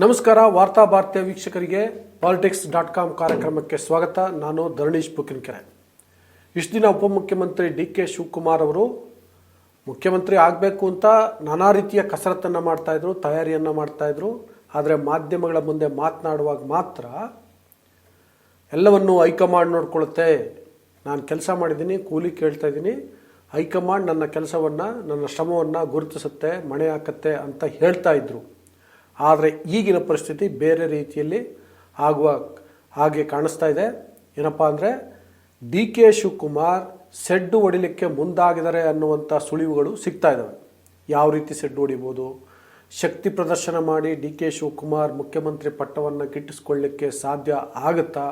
ನಮಸ್ಕಾರ, ವಾರ್ತಾ ಭಾರತೀಯ ವೀಕ್ಷಕರಿಗೆ ಪಾಲಿಟಿಕ್ಸ್ ಡಾಟ್ ಕಾಮ್ ಕಾರ್ಯಕ್ರಮಕ್ಕೆ ಸ್ವಾಗತ. ನಾನು ಧರಣೀಶ್ ಪುಕಿನ್ಕೆರೆ. ಇಷ್ಟು ದಿನ ಉಪಮುಖ್ಯಮಂತ್ರಿ ಡಿ ಕೆ ಶಿವಕುಮಾರ್ ಅವರು, ಮುಖ್ಯಮಂತ್ರಿ ಆಗಬೇಕು ಅಂತ ನಾನಾ ರೀತಿಯ ಕಸರತ್ತನ್ನು ಮಾಡ್ತಾಯಿದ್ರು ತಯಾರಿಯನ್ನು ಮಾಡ್ತಾಯಿದ್ರು ಆದರೆ ಮಾಧ್ಯಮಗಳ ಮುಂದೆ ಮಾತನಾಡುವಾಗ ಮಾತ್ರ ಎಲ್ಲವನ್ನು ಹೈಕಮಾಂಡ್ ನೋಡ್ಕೊಳ್ಳುತ್ತೆ ನಾನು ಕೆಲಸ ಮಾಡಿದ್ದೀನಿ, ಕೂಲಿ ಕೇಳ್ತಾ ಇದ್ದೀನಿ. ಹೈಕಮಾಂಡ್ ನನ್ನ ಕೆಲಸವನ್ನು, ನನ್ನ ಶ್ರಮವನ್ನು ಗುರುತಿಸುತ್ತೆ, ಮಣೆ ಹಾಕತ್ತೆ ಅಂತ ಹೇಳ್ತಾ ಇದ್ರು. ಆದರೆ ಈಗಿನ ಪರಿಸ್ಥಿತಿ ಬೇರೆ ರೀತಿಯಲ್ಲಿ ಆಗುವ ಹಾಗೆ ಕಾಣಿಸ್ತಾ ಇದೆ. ಏನಪ್ಪ ಅಂದರೆ ಡಿ ಕೆ ಶಿವಕುಮಾರ್ ಸೆಡ್ಡು ಹೊಡಿಲಿಕ್ಕೆ ಮುಂದಾಗಿದ್ದಾರೆ ಅನ್ನುವಂಥ ಸುಳಿವುಗಳು ಸಿಗ್ತಾ ಇದ್ದಾವೆ ಯಾವ ರೀತಿ ಸೆಡ್ಡು ಹೊಡಿಬೋದು? ಶಕ್ತಿ ಪ್ರದರ್ಶನ ಮಾಡಿ ಡಿ ಕೆ ಶಿವಕುಮಾರ್ ಮುಖ್ಯಮಂತ್ರಿ ಪಟ್ಟವನ್ನು ಗಿಟ್ಟಿಸ್ಕೊಳ್ಳಿಕ್ಕೆ ಸಾಧ್ಯ ಆಗುತ್ತಾ?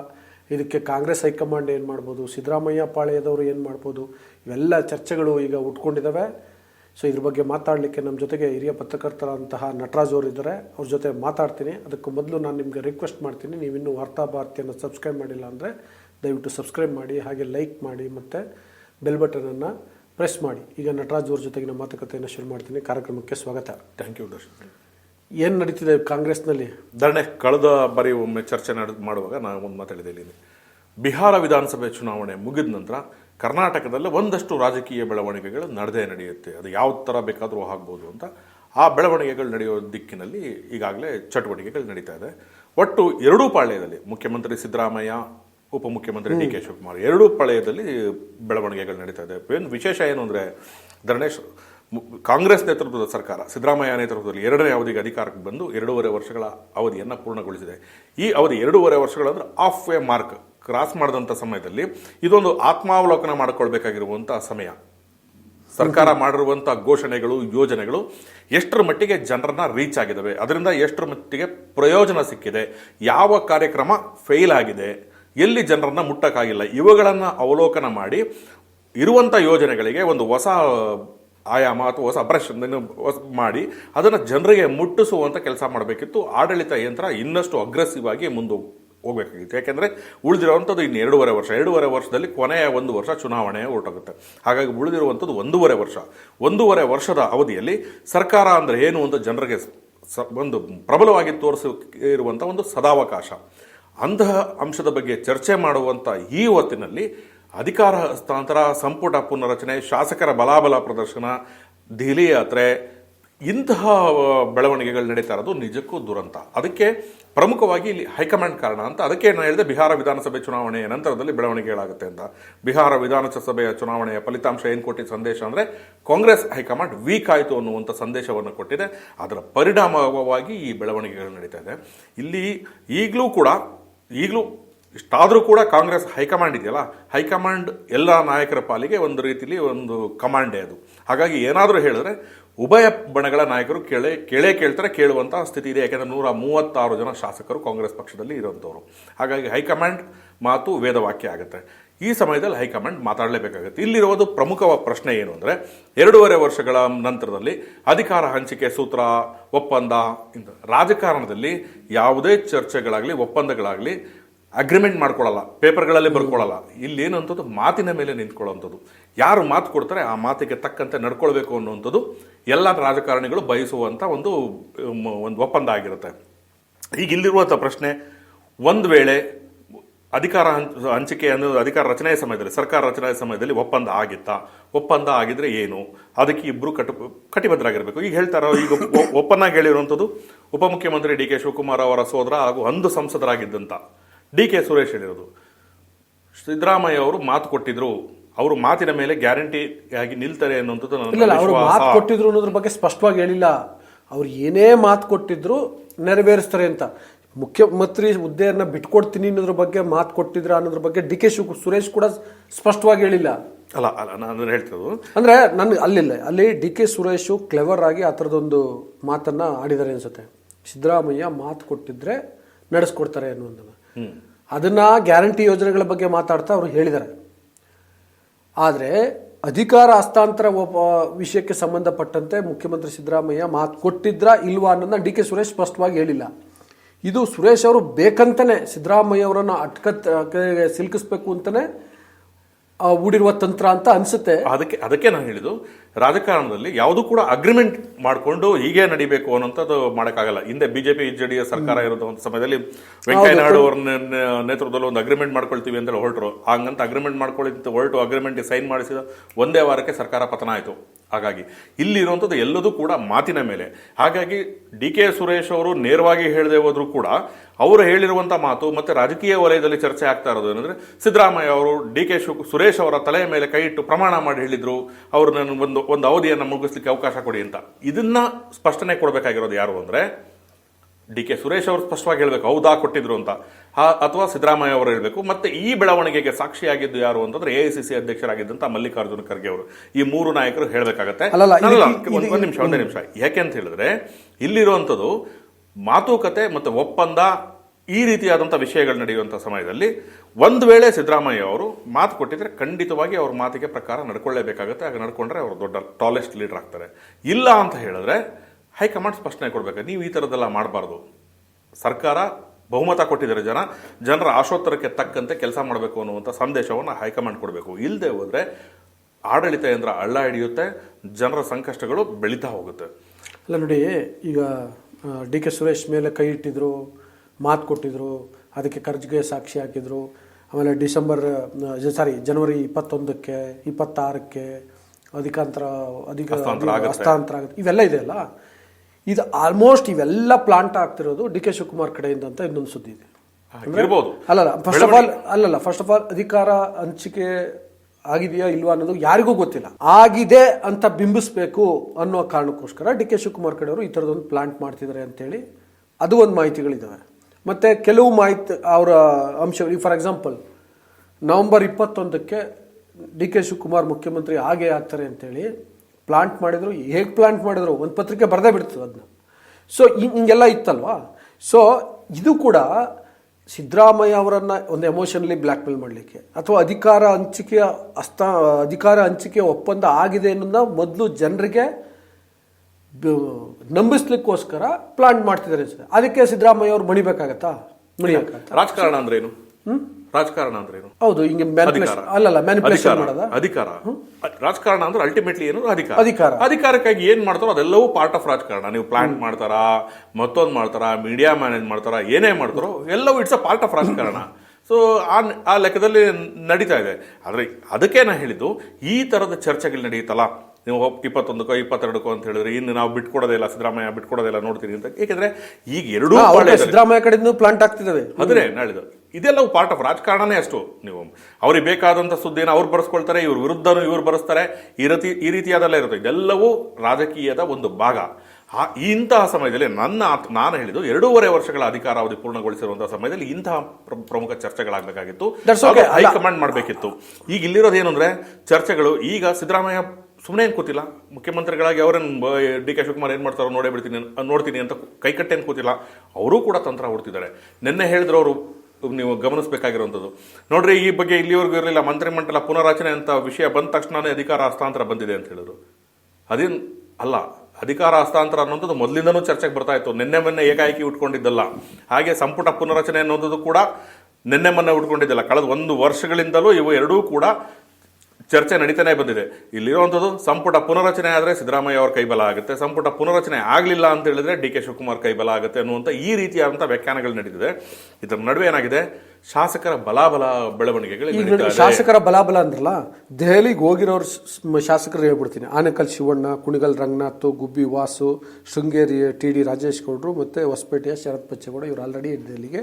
ಇದಕ್ಕೆ ಕಾಂಗ್ರೆಸ್ ಹೈಕಮಾಂಡ್ ಏನು ಮಾಡ್ಬೋದು? ಸಿದ್ದರಾಮಯ್ಯ ಪಾಳ್ಯದವರು ಏನು ಮಾಡ್ಬೋದು? ಇವೆಲ್ಲ ಚರ್ಚೆಗಳು ಈಗ ಉಟ್ಕೊಂಡಿದ್ದಾವೆ ಸೊ ಇದ್ರ ಬಗ್ಗೆ ಮಾತಾಡಲಿಕ್ಕೆ ನಮ್ಮ ಜೊತೆಗೆ ಹಿರಿಯ ಪತ್ರಕರ್ತರಾದಂತಹ ನಟರಾಜ್ ಅವರು ಇದ್ದಾರೆ. ಅವ್ರ ಜೊತೆ ಮಾತಾಡ್ತೀನಿ. ಅದಕ್ಕೂ ಮೊದಲು ನಾನು ನಿಮಗೆ ರಿಕ್ವೆಸ್ಟ್ ಮಾಡ್ತೀನಿ. ನೀವಿನ್ನೂ ವಾರ್ತಾ ಭಾರತಿಯನ್ನು ಸಬ್ಸ್ಕ್ರೈಬ್ ಮಾಡಿಲ್ಲ ಅಂದರೆ ದಯವಿಟ್ಟು ಸಬ್ಸ್ಕ್ರೈಬ್ ಮಾಡಿ ಹಾಗೆ ಲೈಕ್ ಮಾಡಿ ಮತ್ತು ಬೆಲ್ ಬಟನನ್ನು ಪ್ರೆಸ್ ಮಾಡಿ. ಈಗ ನಟರಾಜ್ ಅವ್ರ ಜೊತೆಗಿನ ಮಾತುಕತೆಯನ್ನು ಶುರು ಮಾಡ್ತೀನಿ. ಕಾರ್ಯಕ್ರಮಕ್ಕೆ ಸ್ವಾಗತ. ಥ್ಯಾಂಕ್ ಯು ದರ್ಶನ್ ಏನು ನಡೀತಿದೆ ಕಾಂಗ್ರೆಸ್ನಲ್ಲಿ? ಧರಣೆ ಕಳೆದ ಬಾರಿ ಒಮ್ಮೆ ಚರ್ಚೆ ನಡೆ ಮಾಡುವಾಗ ನಾನು ಒಂದು ಮಾತಾಡಿದೆ ಇಲ್ಲಿ. ಬಿಹಾರ ವಿಧಾನಸಭೆ ಚುನಾವಣೆ ಮುಗಿದ ನಂತರ ಕರ್ನಾಟಕದಲ್ಲಿ ಒಂದಷ್ಟು ರಾಜಕೀಯ ಬೆಳವಣಿಗೆಗಳು ನಡೆದೇ ನಡೆಯುತ್ತೆ. ಅದು ಯಾವ ಥರ ಬೇಕಾದರೂ ಆಗ್ಬೋದು ಅಂತ ಆ ಬೆಳವಣಿಗೆಗಳು ನಡೆಯೋ ದಿಕ್ಕಿನಲ್ಲಿ ಈಗಾಗಲೇ ಚಟುವಟಿಕೆಗಳು ನಡೀತಾ ಇದೆ. ಒಟ್ಟು ಎರಡೂ ಪಾಳ್ಯದಲ್ಲಿ ಮುಖ್ಯಮಂತ್ರಿ ಸಿದ್ದರಾಮಯ್ಯ ಉಪಮುಖ್ಯಮಂತ್ರಿ ಡಿ ಕೆ ಶಿವಕುಮಾರ್ ಎರಡೂ ಪಾಳ್ಯದಲ್ಲಿ ಬೆಳವಣಿಗೆಗಳು ನಡೀತಾ ಇದೆ. ಏನು ವಿಶೇಷ ಏನು ಅಂದರೆ ಧರಣೇಶ್ ಮು- ಕಾಂಗ್ರೆಸ್ ನೇತೃತ್ವದ ಸರ್ಕಾರ ಸಿದ್ದರಾಮಯ್ಯ ನೇತೃತ್ವದಲ್ಲಿ ಎರಡನೇ ಅವಧಿಗೆ ಅಧಿಕಾರಕ್ಕೆ ಬಂದು ಎರಡೂವರೆ ವರ್ಷಗಳ ಅವಧಿಯನ್ನು ಪೂರ್ಣಗೊಳಿಸಿದೆ. ಈ ಅವಧಿ ಎರಡೂವರೆ ವರ್ಷಗಳಂದ್ರೆ ಆಫ್ ವೇ ಮಾರ್ಕ್ ಕ್ರಾಸ್ ಮಾಡಿದಂಥ ಸಮಯದಲ್ಲಿ ಇದೊಂದು ಆತ್ಮಾವಲೋಕನ ಮಾಡಿಕೊಳ್ಬೇಕಾಗಿರುವಂಥ ಸಮಯ. ಸರ್ಕಾರ ಮಾಡಿರುವಂಥ ಘೋಷಣೆಗಳು ಯೋಜನೆಗಳು ಎಷ್ಟರ ಮಟ್ಟಿಗೆ ಜನರನ್ನ ರೀಚ್ ಆಗಿದ್ದಾವೆ ಅದರಿಂದ ಎಷ್ಟರ ಮಟ್ಟಿಗೆ ಪ್ರಯೋಜನ ಸಿಕ್ಕಿದೆ. ಯಾವ ಕಾರ್ಯಕ್ರಮ ಫೇಲ್ ಆಗಿದೆ. ಎಲ್ಲಿ ಜನರನ್ನ ಮುಟ್ಟಕ್ಕಾಗಿಲ್ಲ. ಇವುಗಳನ್ನು ಅವಲೋಕನ ಮಾಡಿ ಇರುವಂಥ ಯೋಜನೆಗಳಿಗೆ ಒಂದು ಹೊಸ ಆಯಾಮ ಅಥವಾ ಹೊಸ ಬ್ರಷ್ ಮಾಡಿ ಅದನ್ನು ಜನರಿಗೆ ಮುಟ್ಟಿಸುವಂಥ ಕೆಲಸ ಮಾಡಬೇಕಿತ್ತು. ಆಡಳಿತ ಯಂತ್ರ ಇನ್ನಷ್ಟು ಅಗ್ರೆಸಿವ್ ಆಗಿ ಮುಂದೆ ಹೋಗ್ಬೇಕಾಗಿತ್ತು ಯಾಕೆಂದರೆ ಉಳಿದಿರುವಂಥದ್ದು ಇನ್ನು ಎರಡೂವರೆ ವರ್ಷ. ಎರಡೂವರೆ ವರ್ಷದಲ್ಲಿ ಕೊನೆಯ ಒಂದು ವರ್ಷ ಚುನಾವಣೆ ಹೊರಟೋಗುತ್ತೆ. ಹಾಗಾಗಿ ಉಳಿದಿರುವಂಥದ್ದು ಒಂದೂವರೆ ವರ್ಷ. ಒಂದೂವರೆ ವರ್ಷದ ಅವಧಿಯಲ್ಲಿ ಸರ್ಕಾರ ಅಂದರೆ ಏನು ಅಂತ ಜನರಿಗೆ ಒಂದು ಪ್ರಬಲವಾಗಿ ತೋರಿಸ ಇರುವಂಥ ಒಂದು ಸದಾವಕಾಶ. ಅಂತಹ ಅಂಶದ ಬಗ್ಗೆ ಚರ್ಚೆ ಮಾಡುವಂಥ ಈ ಹೊತ್ತಿನಲ್ಲಿ ಅಧಿಕಾರ ಹಸ್ತಾಂತರ, ಸಂಪುಟ ಪುನರಚನೆ ಶಾಸಕರ ಬಲಾಬಲ ಪ್ರದರ್ಶನ ದೆಹಲಿ ಯಾತ್ರೆ ಇಂತಹ ಬೆಳವಣಿಗೆಗಳು ನಡೀತಾ ಇರೋದು ನಿಜಕ್ಕೂ ದುರಂತ. ಅದಕ್ಕೆ ಪ್ರಮುಖವಾಗಿ ಇಲ್ಲಿ ಹೈಕಮಾಂಡ್ ಕಾರಣ ಅಂತ, ಅದಕ್ಕೆ ನಾನು ಹೇಳಿದೆ ಬಿಹಾರ ವಿಧಾನಸಭೆ ಚುನಾವಣೆಯ ನಂತರದಲ್ಲಿ ಬೆಳವಣಿಗೆಗಳಾಗುತ್ತೆ ಅಂತ. ಬಿಹಾರ ವಿಧಾನಸಭೆಯ ಚುನಾವಣೆಯ ಫಲಿತಾಂಶ ಏನು ಕೊಟ್ಟಿದ್ದ ಸಂದೇಶ ಅಂದರೆ, ಕಾಂಗ್ರೆಸ್ ಹೈಕಮಾಂಡ್ ವೀಕ್ ಆಯಿತು ಅನ್ನುವಂಥ ಸಂದೇಶವನ್ನು ಕೊಟ್ಟಿದೆ. ಅದರ ಪರಿಣಾಮವಾಗಿ ಈ ಬೆಳವಣಿಗೆಗಳು ನಡೀತಾ ಇದೆ. ಇಲ್ಲಿ ಈಗಲೂ ಕೂಡ, ಈಗಲೂ ಇಷ್ಟಾದರೂ ಕೂಡ ಕಾಂಗ್ರೆಸ್ ಹೈಕಮಾಂಡ್ ಇದೆಯಲ್ಲ, ಹೈಕಮಾಂಡ್ ಎಲ್ಲ ನಾಯಕರ ಪಾಲಿಗೆ ಒಂದು ರೀತಿಯಲ್ಲಿ ಒಂದು ಕಮಾಂಡೇ ಅದು. ಹಾಗಾಗಿ ಏನಾದರೂ ಹೇಳಿದ್ರೆ ಉಭಯ ಬಣಗಳ ನಾಯಕರು ಕೇಳೇ ಕೇಳೇ ಕೇಳ್ತಾರೆ, ಕೇಳುವಂತಹ ಸ್ಥಿತಿ ಇದೆ. ಯಾಕೆಂದರೆ ನೂರ ಮೂವತ್ತಾರು ಜನ ಶಾಸಕರು ಕಾಂಗ್ರೆಸ್ ಪಕ್ಷದಲ್ಲಿ ಇರುವಂಥವ್ರು ಹಾಗಾಗಿ ಹೈಕಮಾಂಡ್ ಮಾತು ವೇದವಾಕ್ಯ ಆಗುತ್ತೆ. ಈ ಸಮಯದಲ್ಲಿ ಹೈಕಮಾಂಡ್ ಮಾತಾಡಲೇಬೇಕಾಗುತ್ತೆ. ಇಲ್ಲಿರುವುದು ಪ್ರಮುಖ ಪ್ರಶ್ನೆ ಏನು ಅಂದರೆ, ಎರಡೂವರೆ ವರ್ಷಗಳ ನಂತರದಲ್ಲಿ ಅಧಿಕಾರ ಹಂಚಿಕೆ ಸೂತ್ರ, ಒಪ್ಪಂದ ರಾಜಕಾರಣದಲ್ಲಿ ಯಾವುದೇ ಚರ್ಚೆಗಳಾಗಲಿ, ಒಪ್ಪಂದಗಳಾಗಲಿ ಅಗ್ರಿಮೆಂಟ್ ಮಾಡ್ಕೊಳ್ಳಲ್ಲ ಪೇಪರ್ಗಳಲ್ಲಿ ಬರ್ಕೊಳ್ಳಲ್ಲ. ಇಲ್ಲಿ ಏನಂಥದ್ದು ಮಾತಿನ ಮೇಲೆ ನಿಂತ್ಕೊಳ್ಳೋವಂಥದ್ದು ಯಾರು ಮಾತು ಕೊಡ್ತಾರೆ, ಆ ಮಾತಿಗೆ ತಕ್ಕಂತೆ ನಡ್ಕೊಳ್ಬೇಕು ಅನ್ನುವಂಥದ್ದು ಎಲ್ಲ ರಾಜಕಾರಣಿಗಳು ಬಯಸುವಂಥ ಒಂದು ಒಂದು ಒಪ್ಪಂದ ಆಗಿರುತ್ತೆ. ಈಗ ಇಲ್ಲಿರುವಂಥ ಪ್ರಶ್ನೆ, ಒಂದು ವೇಳೆ ಅಧಿಕಾರ ಹಂಚ್- ಹಂಚಿಕೆ ಅನ್ನೋದು ಅಧಿಕಾರ ರಚನೆಯ ಸಮಯದಲ್ಲಿ, ಸರ್ಕಾರ ರಚನೆಯ ಸಮಯದಲ್ಲಿ ಒಪ್ಪಂದ ಆಗಿತ್ತಾ? ಒಪ್ಪಂದ ಆಗಿದ್ರೆ ಏನು? ಅದಕ್ಕೆ ಇಬ್ಬರು ಕಟ್, ಕಟಿಬದ್ಧರಾಗಿರಬೇಕು. ಈಗ ಹೇಳ್ತಾರ, ಈಗ ಒಪ್ಪಂದ ಹೇಳಿರುವಂಥದ್ದು ಉಪಮುಖ್ಯಮಂತ್ರಿ ಡಿ ಕೆ ಶಿವಕುಮಾರ್ ಅವರ ಸೋದರ ಹಾಗೂ ಅಂದು ಸಂಸದರಾಗಿದ್ದಂಥ ಡಿ ಕೆ ಸುರೇಶ್ ಹೇಳಿರೋದು. ಸಿದ್ದರಾಮಯ್ಯ ಅವರು ಮಾತು ಕೊಟ್ಟಿದ್ರು. ಅವರು ಮಾತಿನ ಮೇಲೆ ಗ್ಯಾರಂಟಿ ಆಗಿ ನಿಲ್ತಾರೆ ಅನ್ನುವಂಥದ್ದು ಇಲ್ಲ ಅವರು. ಮಾತು ಕೊಟ್ಟಿದ್ರು ಅನ್ನೋದ್ರ ಬಗ್ಗೆ ಸ್ಪಷ್ಟವಾಗಿ ಹೇಳಿಲ್ಲ. ಅವ್ರು ಏನೇ ಮಾತು ಕೊಟ್ಟಿದ್ರು ನೆರವೇರಿಸ್ತಾರೆ ಅಂತ. ಮುಖ್ಯಮಂತ್ರಿ ಹುದ್ದೆಯನ್ನ ಬಿಟ್ಕೊಡ್ತೀನಿ ಅನ್ನೋದ್ರ ಬಗ್ಗೆ ಮಾತು ಕೊಟ್ಟಿದ್ರ ಅನ್ನೋದ್ರ ಬಗ್ಗೆ ಡಿ ಕೆ ಶಿವ ಸುರೇಶ್ ಕೂಡ ಸ್ಪಷ್ಟವಾಗಿ ಹೇಳಿಲ್ಲ. ಅಲ್ಲ ಅಲ್ಲ ನಾನು ಹೇಳ್ತಿರೋದು ಅಂದ್ರೆ ನನ್ ಅಲ್ಲಿಲ್ಲ. ಅಲ್ಲಿ ಡಿ ಕೆ ಸುರೇಶ್ ಕ್ಲೆವರ್ ಆಗಿ ಆ ಥರದೊಂದು ಮಾತನ್ನ ಆಡಿದ್ದಾರೆ ಅನ್ಸುತ್ತೆ. ಸಿದ್ದರಾಮಯ್ಯ ಮಾತು ಕೊಟ್ಟಿದ್ರೆ ನಡೆಸ್ಕೊಡ್ತಾರೆ ಅನ್ನುವಂಥದ್ದು. ಅದನ್ನ ಗ್ಯಾರಂಟಿ ಯೋಜನೆಗಳ ಬಗ್ಗೆ ಮಾತಾಡ್ತಾ ಅವರು ಹೇಳಿದ್ದಾರೆ ಆದರೆ ಅಧಿಕಾರ ಹಸ್ತಾಂತರ ವಿಷಯಕ್ಕೆ ಸಂಬಂಧಪಟ್ಟಂತೆ ಮುಖ್ಯಮಂತ್ರಿ ಸಿದ್ದರಾಮಯ್ಯ ಮಾತು ಕೊಟ್ಟಿದ್ರ ಇಲ್ವಾ ಅನ್ನೋದನ್ನ ಡಿ ಕೆ ಸುರೇಶ್ ಸ್ಪಷ್ಟವಾಗಿ ಹೇಳಿಲ್ಲ. ಇದು ಸುರೇಶ್ ಅವರು ಬೇಕಂತಾನೆ ಸಿದ್ದರಾಮಯ್ಯ ಅವರನ್ನು ಅಟ್ಕತ್ ಸಿಲುಕಿಸ್ಬೇಕು ಅಂತಲೇ ಹೂಡಿರುವ ತಂತ್ರ ಅಂತ ಅನಿಸುತ್ತೆ. ಅದಕ್ಕೆ ಅದಕ್ಕೆ ನಾನು ಹೇಳಿದ್ದು ರಾಜಕಾರಣದಲ್ಲಿ ಯಾವುದು ಕೂಡ ಅಗ್ರಿಮೆಂಟ್ ಮಾಡಿಕೊಂಡು ಹೀಗೆ ನಡಿಬೇಕು ಅನ್ನೋಂಥದ್ದು ಮಾಡೋಕ್ಕಾಗಲ್ಲ. ಹಿಂದೆ B J P D S ಸರ್ಕಾರ ಇರೋದು ಒಂದು ಸಮಯದಲ್ಲಿ ವೆಂಕಯ್ಯ ನಾಯ್ಡು ಅವ್ರ ನೇತೃತ್ವದಲ್ಲಿ ಒಂದು ಅಗ್ರಿಮೆಂಟ್ ಮಾಡ್ಕೊಳ್ತೀವಿ ಅಂತ ಹೊರಟರು. ಹಂಗಂತ ಅಗ್ರಿಮೆಂಟ್ ಮಾಡ್ಕೊಳ್ಳಿ ಹೊರಟು ಅಗ್ರಿಮೆಂಟ್ಗೆ ಸೈನ್ ಮಾಡಿಸಿದ ಒಂದೇ ವಾರಕ್ಕೆ ಸರ್ಕಾರ ಪತನ ಆಯಿತು. ಹಾಗಾಗಿ ಇಲ್ಲಿರುವಂಥದ್ದು ಎಲ್ಲದೂ ಕೂಡ ಮಾತಿನ ಮೇಲೆ. ಹಾಗಾಗಿ ಡಿ ಕೆ ಸುರೇಶ್ ಅವರು ನೇರವಾಗಿ ಹೇಳದೆ ಹೋದರೂ ಕೂಡ ಅವರು ಹೇಳಿರುವಂಥ ಮಾತು ಮತ್ತು ರಾಜಕೀಯ ವಲಯದಲ್ಲಿ ಚರ್ಚೆ ಆಗ್ತಾ ಇರೋದು ಏನಂದರೆ ಸಿದ್ದರಾಮಯ್ಯ ಅವರು ಡಿ ಕೆ ಶು ಸುರೇಶ್ ಅವರ ತಲೆಯ ಮೇಲೆ ಕೈ ಇಟ್ಟು ಪ್ರಮಾಣ ಮಾಡಿ ಹೇಳಿದರು. ಅವರು ನನ್ನ ಒಂದು ಒಂದು ಅವಧಿಯನ್ನು ಮುಗಿಸ್ಲಿಕ್ಕೆ ಅವಕಾಶ ಕೊಡಿ ಅಂತ. ಇದನ್ನ ಸ್ಪಷ್ಟನೆ ಕೊಡಬೇಕಾಗಿರೋದು ಯಾರು ಅಂದ್ರೆ ಡಿ ಕೆ ಸುರೇಶ್ ಅವರು ಸ್ಪಷ್ಟವಾಗಿ ಹೇಳಬೇಕು ಹೌದಾ ಕೊಟ್ಟಿದ್ರು ಅಂತ. ಅಥವಾ ಸಿದ್ದರಾಮಯ್ಯ ಅವರು ಹೇಳಬೇಕು. ಮತ್ತೆ ಈ ಬೆಳವಣಿಗೆಗೆ ಸಾಕ್ಷಿಯಾಗಿದ್ದು ಯಾರು ಅಂತಂದ್ರೆ ಎ ಸಿ ಅಧ್ಯಕ್ಷರಾಗಿದ್ದಂತ ಮಲ್ಲಿಕಾರ್ಜುನ ಖರ್ಗೆ ಅವರು. ಈ ಮೂರು ನಾಯಕರು ಹೇಳಬೇಕಾಗತ್ತೆ. ಒಂದ್ ನಿಮಿಷ ಒಂದೇ ನಿಮಿಷ. ಯಾಕೆ ಅಂತ ಹೇಳಿದ್ರೆ ಇಲ್ಲಿರುವಂಥದ್ದು ಮಾತುಕತೆ ಮತ್ತು ಒಪ್ಪಂದ ಈ ರೀತಿಯಾದಂಥ ವಿಷಯಗಳು ನಡೆಯುವಂಥ ಸಮಯದಲ್ಲಿ ಒಂದು ವೇಳೆ ಸಿದ್ದರಾಮಯ್ಯ ಅವರು ಮಾತು ಕೊಟ್ಟಿದ್ರೆ ಖಂಡಿತವಾಗಿ ಅವ್ರ ಮಾತಿಗೆ ಪ್ರಕಾರ ನಡ್ಕೊಳ್ಳೇಬೇಕಾಗುತ್ತೆ. ಆಗ ನಡ್ಕೊಂಡ್ರೆ ಅವರು ದೊಡ್ಡ ಟಾಲೆಸ್ಟ್ ಲೀಡರ್ ಆಗ್ತಾರೆ. ಇಲ್ಲ ಅಂತ ಹೇಳಿದ್ರೆ ಹೈಕಮಾಂಡ್ ಸ್ಪಷ್ಟನೆ ಕೊಡಬೇಕು. ನೀವು ಈ ಥರದ್ದೆಲ್ಲ ಮಾಡಬಾರ್ದು. ಸರ್ಕಾರ ಬಹುಮತ ಕೊಟ್ಟಿದ್ದಾರೆ ಜನ. ಜನರ ಆಶೋತ್ತರಕ್ಕೆ ತಕ್ಕಂತೆ ಕೆಲಸ ಮಾಡಬೇಕು ಅನ್ನುವಂಥ ಸಂದೇಶವನ್ನು ಹೈಕಮಾಂಡ್ ಕೊಡಬೇಕು. ಇಲ್ಲದೆ ಹೋದರೆ ಆಡಳಿತ ಯಂತ್ರ ಅಳ್ಳ ಹಿಡಿಯುತ್ತೆ. ಜನರ ಸಂಕಷ್ಟಗಳು ಬೆಳೀತಾ ಹೋಗುತ್ತೆ. ಅಲ್ಲ ನೋಡಿ, ಈಗ ಡಿ ಕೆ ಸುರೇಶ್ ಮೇಲೆ ಕೈ ಇಟ್ಟಿದ್ರು. ಮಾತು ಕೊಟ್ಟಿದ್ರು ಅದಕ್ಕೆ ಖರ್ಜ್ಗೆ ಸಾಕ್ಷಿ ಹಾಕಿದ್ರು. ಆಮೇಲೆ ಡಿಸೆಂಬರ್ ಸಾರಿ ಜನವರಿ ಇಪ್ಪತ್ತೊಂದಕ್ಕೆ ಇಪ್ಪತ್ತಾರಕ್ಕೆ ಅಧಿಕಾಂತರ ಅಧಿಕ ಹಸ್ತಾಂತರ ಆಗುತ್ತೆ. ಇವೆಲ್ಲ ಇದೆ ಇವೆಲ್ಲ ಇದೆಯಲ್ಲ ಇದು ಆಲ್ಮೋಸ್ಟ್ ಇವೆಲ್ಲ ಪ್ಲಾಂಟ್ ಆಗ್ತಿರೋದು ಡಿ ಕೆ ಶಿವಕುಮಾರ್ ಕಡೆಯಿಂದ ಅಂತ ಇನ್ನೊಂದು ಸುದ್ದಿ ಇದೆ. ಅಲ್ಲಲ್ಲ ಫಸ್ಟ್ ಆಫ್ ಆಲ್ ಅಲ್ಲಲ್ಲ ಫಸ್ಟ್ ಆಫ್ ಆಲ್ ಅಧಿಕಾರ ಹಂಚಿಕೆ ಆಗಿದೆಯಾ ಇಲ್ವಾ ಅನ್ನೋದು ಯಾರಿಗೂ ಗೊತ್ತಿಲ್ಲ. ಆಗಿದೆ ಅಂತ ಬಿಂಬಿಸ್ಬೇಕು ಅನ್ನೋ ಕಾರಣಕ್ಕೋಸ್ಕರ ಡಿ ಕೆ ಶಿವಕುಮಾರ್ ಕಡೆಯವರು ಈ ಥರದೊಂದು ಪ್ಲಾಂಟ್ ಮಾಡ್ತಿದ್ದಾರೆ ಅಂತೇಳಿ ಅದು ಒಂದು ಮಾಹಿತಿಗಳಿದ್ದಾವೆ ಮತ್ತೆ ಕೆಲವು ಮಾಹಿತಿ ಅವರ ಅಂಶಗಳು. ಫಾರ್ ಎಕ್ಸಾಂಪಲ್ ನವೆಂಬರ್ ಇಪ್ಪತ್ತೊಂದಕ್ಕೆ ಡಿ ಕೆ ಶಿವಕುಮಾರ್ ಮುಖ್ಯಮಂತ್ರಿ ಹಾಗೆ ಆಗ್ತಾರೆ ಅಂತೇಳಿ ಪ್ಲಾಂಟ್ ಮಾಡಿದ್ರು. ಹೇಗೆ ಪ್ಲಾಂಟ್ ಮಾಡಿದ್ರು? ಒಂದು ಪತ್ರಿಕೆ ಬರದೇ ಬಿಡ್ತದೆ ಅದನ್ನ ಸೊ ಹಿಂಗೆಲ್ಲ ಇತ್ತಲ್ವಾ? ಸೊ ಇದು ಕೂಡ ಸಿದ್ದರಾಮಯ್ಯ ಅವರನ್ನು ಒಂದು ಎಮೋಷನಲಿ ಬ್ಲ್ಯಾಕ್ ಮೇಲ್ ಮಾಡಲಿಕ್ಕೆ ಅಥವಾ ಅಧಿಕಾರ ಹಂಚಿಕೆಯ ಅಸ್ತ ಅಧಿಕಾರ ಹಂಚಿಕೆ ಒಪ್ಪಂದ ಆಗಿದೆ ಅನ್ನೋದನ್ನ ಮೊದಲು ಜನರಿಗೆ ನಂಬಿಸ್ಲಿಕ್ಕೋಸ್ಕರ ಪ್ಲಾನ್ ಮಾಡ್ತಿದ್ದಾರೆ ಸರ್. ಅದಕ್ಕೆ ಸಿದ್ದರಾಮಯ್ಯ ಅವರು ಮಣಿಬೇಕಾಗತ್ತಾ? ಮಣಿಬೇಕಾಗತ್ತಾ ರಾಜಕಾರಣ ಅಂದ್ರೆ ಏನು? ರಾಜಕಾರಣ ಅಂದ್ರೆ ಏನು? ಹೌದು ಹಿಂಗೆ. ಅಲ್ಲಲ್ಲ ಮ್ಯಾನಿಪುಲೇಷನ್ ಮಾಡೋದ? ಅಧಿಕಾರ. ರಾಜಕಾರಣ ಅಂದ್ರೆ ಅಲ್ಟಿಮೇಟ್ಲಿ ಏನು ಅಧಿಕಾರ. ಅಧಿಕಾರ. ಅಧಿಕಾರಕ್ಕಾಗಿ ಏನ್ ಮಾಡ್ತಾರೋ ಅದೆಲ್ಲವೂ ಪಾರ್ಟ್ ಆಫ್ ರಾಜಕಾರಣ. ನೀವು ಪ್ಲಾಂಟ್ ಮಾಡ್ತಾರಾ ಮತ್ತೊಂದು ಮಾಡ್ತಾರಾ ಮೀಡಿಯಾ ಮ್ಯಾನೇಜ್ ಮಾಡ್ತಾರಾ ಏನೇ ಮಾಡ್ತಾರೋ ಎಲ್ಲವೂ ಇಟ್ಸ್ ಅ ಪಾರ್ಟ್ ಆಫ್ ರಾಜಕಾರಣ. ಸೊ ಆ ಆ ಲೆಕ್ಕದಲ್ಲಿ ನಡೀತಾ ಇದೆ. ಆದರೆ ಅದಕ್ಕೆ ನಾ ಹೇಳಿದ್ದು ಈ ತರದ ಚರ್ಚೆಗಳು ನಡೆಯುತ್ತಲ್ಲ. ನೀವು ಇಪ್ಪತ್ತೊಂದಕ್ಕೋ ಇಪ್ಪತ್ತೆರಡಕ್ಕೋ ಅಂತ ಹೇಳಿದ್ರೆ ಇನ್ನು ನಾವು ಬಿಟ್ಕೊಡೋದೇ ಇಲ್ಲ ಸಿದ್ದರಾಮಯ್ಯ ಬಿಟ್ಕೊಡೋದೇ ಇಲ್ಲ ನೋಡ್ತೀನಿ ಅಂತ. ಏಕೆಂದ್ರೆ ಈಗ ಎರಡೂ ಸಿದ್ದರಾಮಯ್ಯ ಕಡೆಯಿಂದ ಪ್ಲಾಂಟ್ ಆಗ್ತಿದ್ದಾವೆ ಅದೇ ನಾಳಿದ್ದು ಇದೆಲ್ಲವೂ ಪಾರ್ಟ್ ಆಫ್ ರಾಜಕಾರಣನೇ ಅಷ್ಟು. ನೀವು ಅವ್ರಿಗೆ ಬೇಕಾದಂಥ ಸುದ್ದಿನ ಅವ್ರು ಬರೆಸ್ಕೊಳ್ತಾರೆ ಇವ್ರ ವಿರುದ್ಧನೂ ಇವ್ರು ಬರೆಸ್ತಾರೆ. ಈ ರೀತಿ ಈ ರೀತಿಯಾದೆಲ್ಲ ಇರುತ್ತೆ. ಇದೆಲ್ಲವೂ ರಾಜಕೀಯದ ಒಂದು ಭಾಗ. ಆ ಇಂತಹ ಸಮಯದಲ್ಲಿ ನನ್ನ ನಾನು ಹೇಳಿದ್ದು ಎರಡೂವರೆ ವರ್ಷಗಳ ಅಧಿಕಾರಾವಧಿ ಪೂರ್ಣಗೊಳಿಸಿರುವಂತಹ ಸಮಯದಲ್ಲಿ ಇಂತಹ ಪ್ರಮುಖ ಚರ್ಚೆಗಳಾಗಬೇಕಾಗಿತ್ತು. ಹೈಕಮಾಂಡ್ ಮಾಡಬೇಕಿತ್ತು. ಈಗ ಇಲ್ಲಿರೋದು ಏನು ಅಂದ್ರೆ ಚರ್ಚೆಗಳು ಈಗ ಸಿದ್ದರಾಮಯ್ಯ ಸುಮ್ಮನೆ ಏನು ಕೂತಿಲ್ಲ ಮುಖ್ಯಮಂತ್ರಿಗಳಾಗಿ ಅವರೇನು ಡಿ ಕೆ ಶಿವಕುಮಾರ್ ಏನು ಮಾಡ್ತಾರೋ ನೋಡೇ ಬಿಡ್ತೀನಿ ನೋಡ್ತೀನಿ ಅಂತ ಕೈಕಟ್ಟೇನು ಕೂತಿಲ್ಲ ಅವರೂ ಕೂಡ ತಂತ್ರ ಹುಡ್ತಿದ್ದಾರೆ. ನಿನ್ನೆ ಹೇಳಿದ್ರು ಅವರು, ನೀವು ಗಮನಿಸಬೇಕಾಗಿರುವಂಥದ್ದು ನೋಡ್ರಿ, ಈ ಬಗ್ಗೆ ಇಲ್ಲಿವರೆಗೂ ಇರಲಿಲ್ಲ. ಮಂತ್ರಿಮಂಡಲ ಪುನರಾಚನೆ ಅಂತ ವಿಷಯ ಬಂದ ತಕ್ಷಣನೇ ಅಧಿಕಾರ ಹಸ್ತಾಂತರ ಬಂದಿದೆ ಅಂತ ಹೇಳಿದ್ರು. ಅದೇನು, ಅಲ್ಲ, ಅಧಿಕಾರ ಹಸ್ತಾಂತರ ಅನ್ನೋದು ಮೊದಲಿಂದನೂ ಚರ್ಚೆಗೆ ಬರ್ತಾ ಇತ್ತು. ನಿನ್ನೆ ಮೊನ್ನೆ ಏಕಾಏಕಿ ಉಟ್ಕೊಂಡಿದ್ದಲ್ಲ. ಹಾಗೆ ಸಂಪುಟ ಪುನರಚನೆ ಅನ್ನೋದು ಕೂಡ ನಿನ್ನೆ ಮೊನ್ನೆ ಉಟ್ಕೊಂಡಿದ್ದಲ್ಲ. ಕಳೆದ ಒಂದು ವರ್ಷಗಳಿಂದಲೂ ಇವು ಎರಡೂ ಕೂಡ ಚರ್ಚೆ ನಡೀತಾನೆ ಬಂದಿದೆ. ಇಲ್ಲಿರುವಂಥದ್ದು ಸಂಪುಟ ಪುನರಚನೆ ಆದರೆ ಸಿದ್ದರಾಮಯ್ಯ ಅವರ ಕೈಬಲ ಆಗುತ್ತೆ. ಸಂಪುಟ ಪುನರಚನೆ ಆಗಲಿಲ್ಲ ಅಂತ ಹೇಳಿದ್ರೆ ಡಿ ಕೆ ಶಿವಕುಮಾರ್ ಕೈಬಲ ಆಗುತ್ತೆ ಅನ್ನುವಂಥ ಈ ರೀತಿಯಾದಂಥ ವ್ಯಾಖ್ಯಾನಗಳು ನಡೀತಿದೆ. ಇದರ ನಡುವೆ ಏನಾಗಿದೆ? ಶಾಸಕರ ಬಲಾಬಲ ಬೆಳವಣಿಗೆಗಳು. ಶಾಸಕರ ಬಲಾಬಲ ಅಂದ್ರಲ್ಲ ದೆಹಲಿಗೆ ಹೋಗಿರೋರು ಶಾಸಕರು ಹೇಳ್ಬಿಡ್ತೀನಿ. ಆನೆಕಲ್ ಶಿವಣ್ಣ ಕುಣಿಗಲ್ ರಂಗನಾಥ್ ಗುಬ್ಬಿ ವಾಸು ಶೃಂಗೇರಿ ಟಿ ಡಿ ರಾಜೇಶ್ ಗೌಡರು ಮತ್ತು ಹೊಸಪೇಟೆಯ ಶರತ್ ಬಚ್ಚೇಗೌಡ ಇವರು ಆಲ್ರೆಡಿ ದೆಹಲಿಗೆ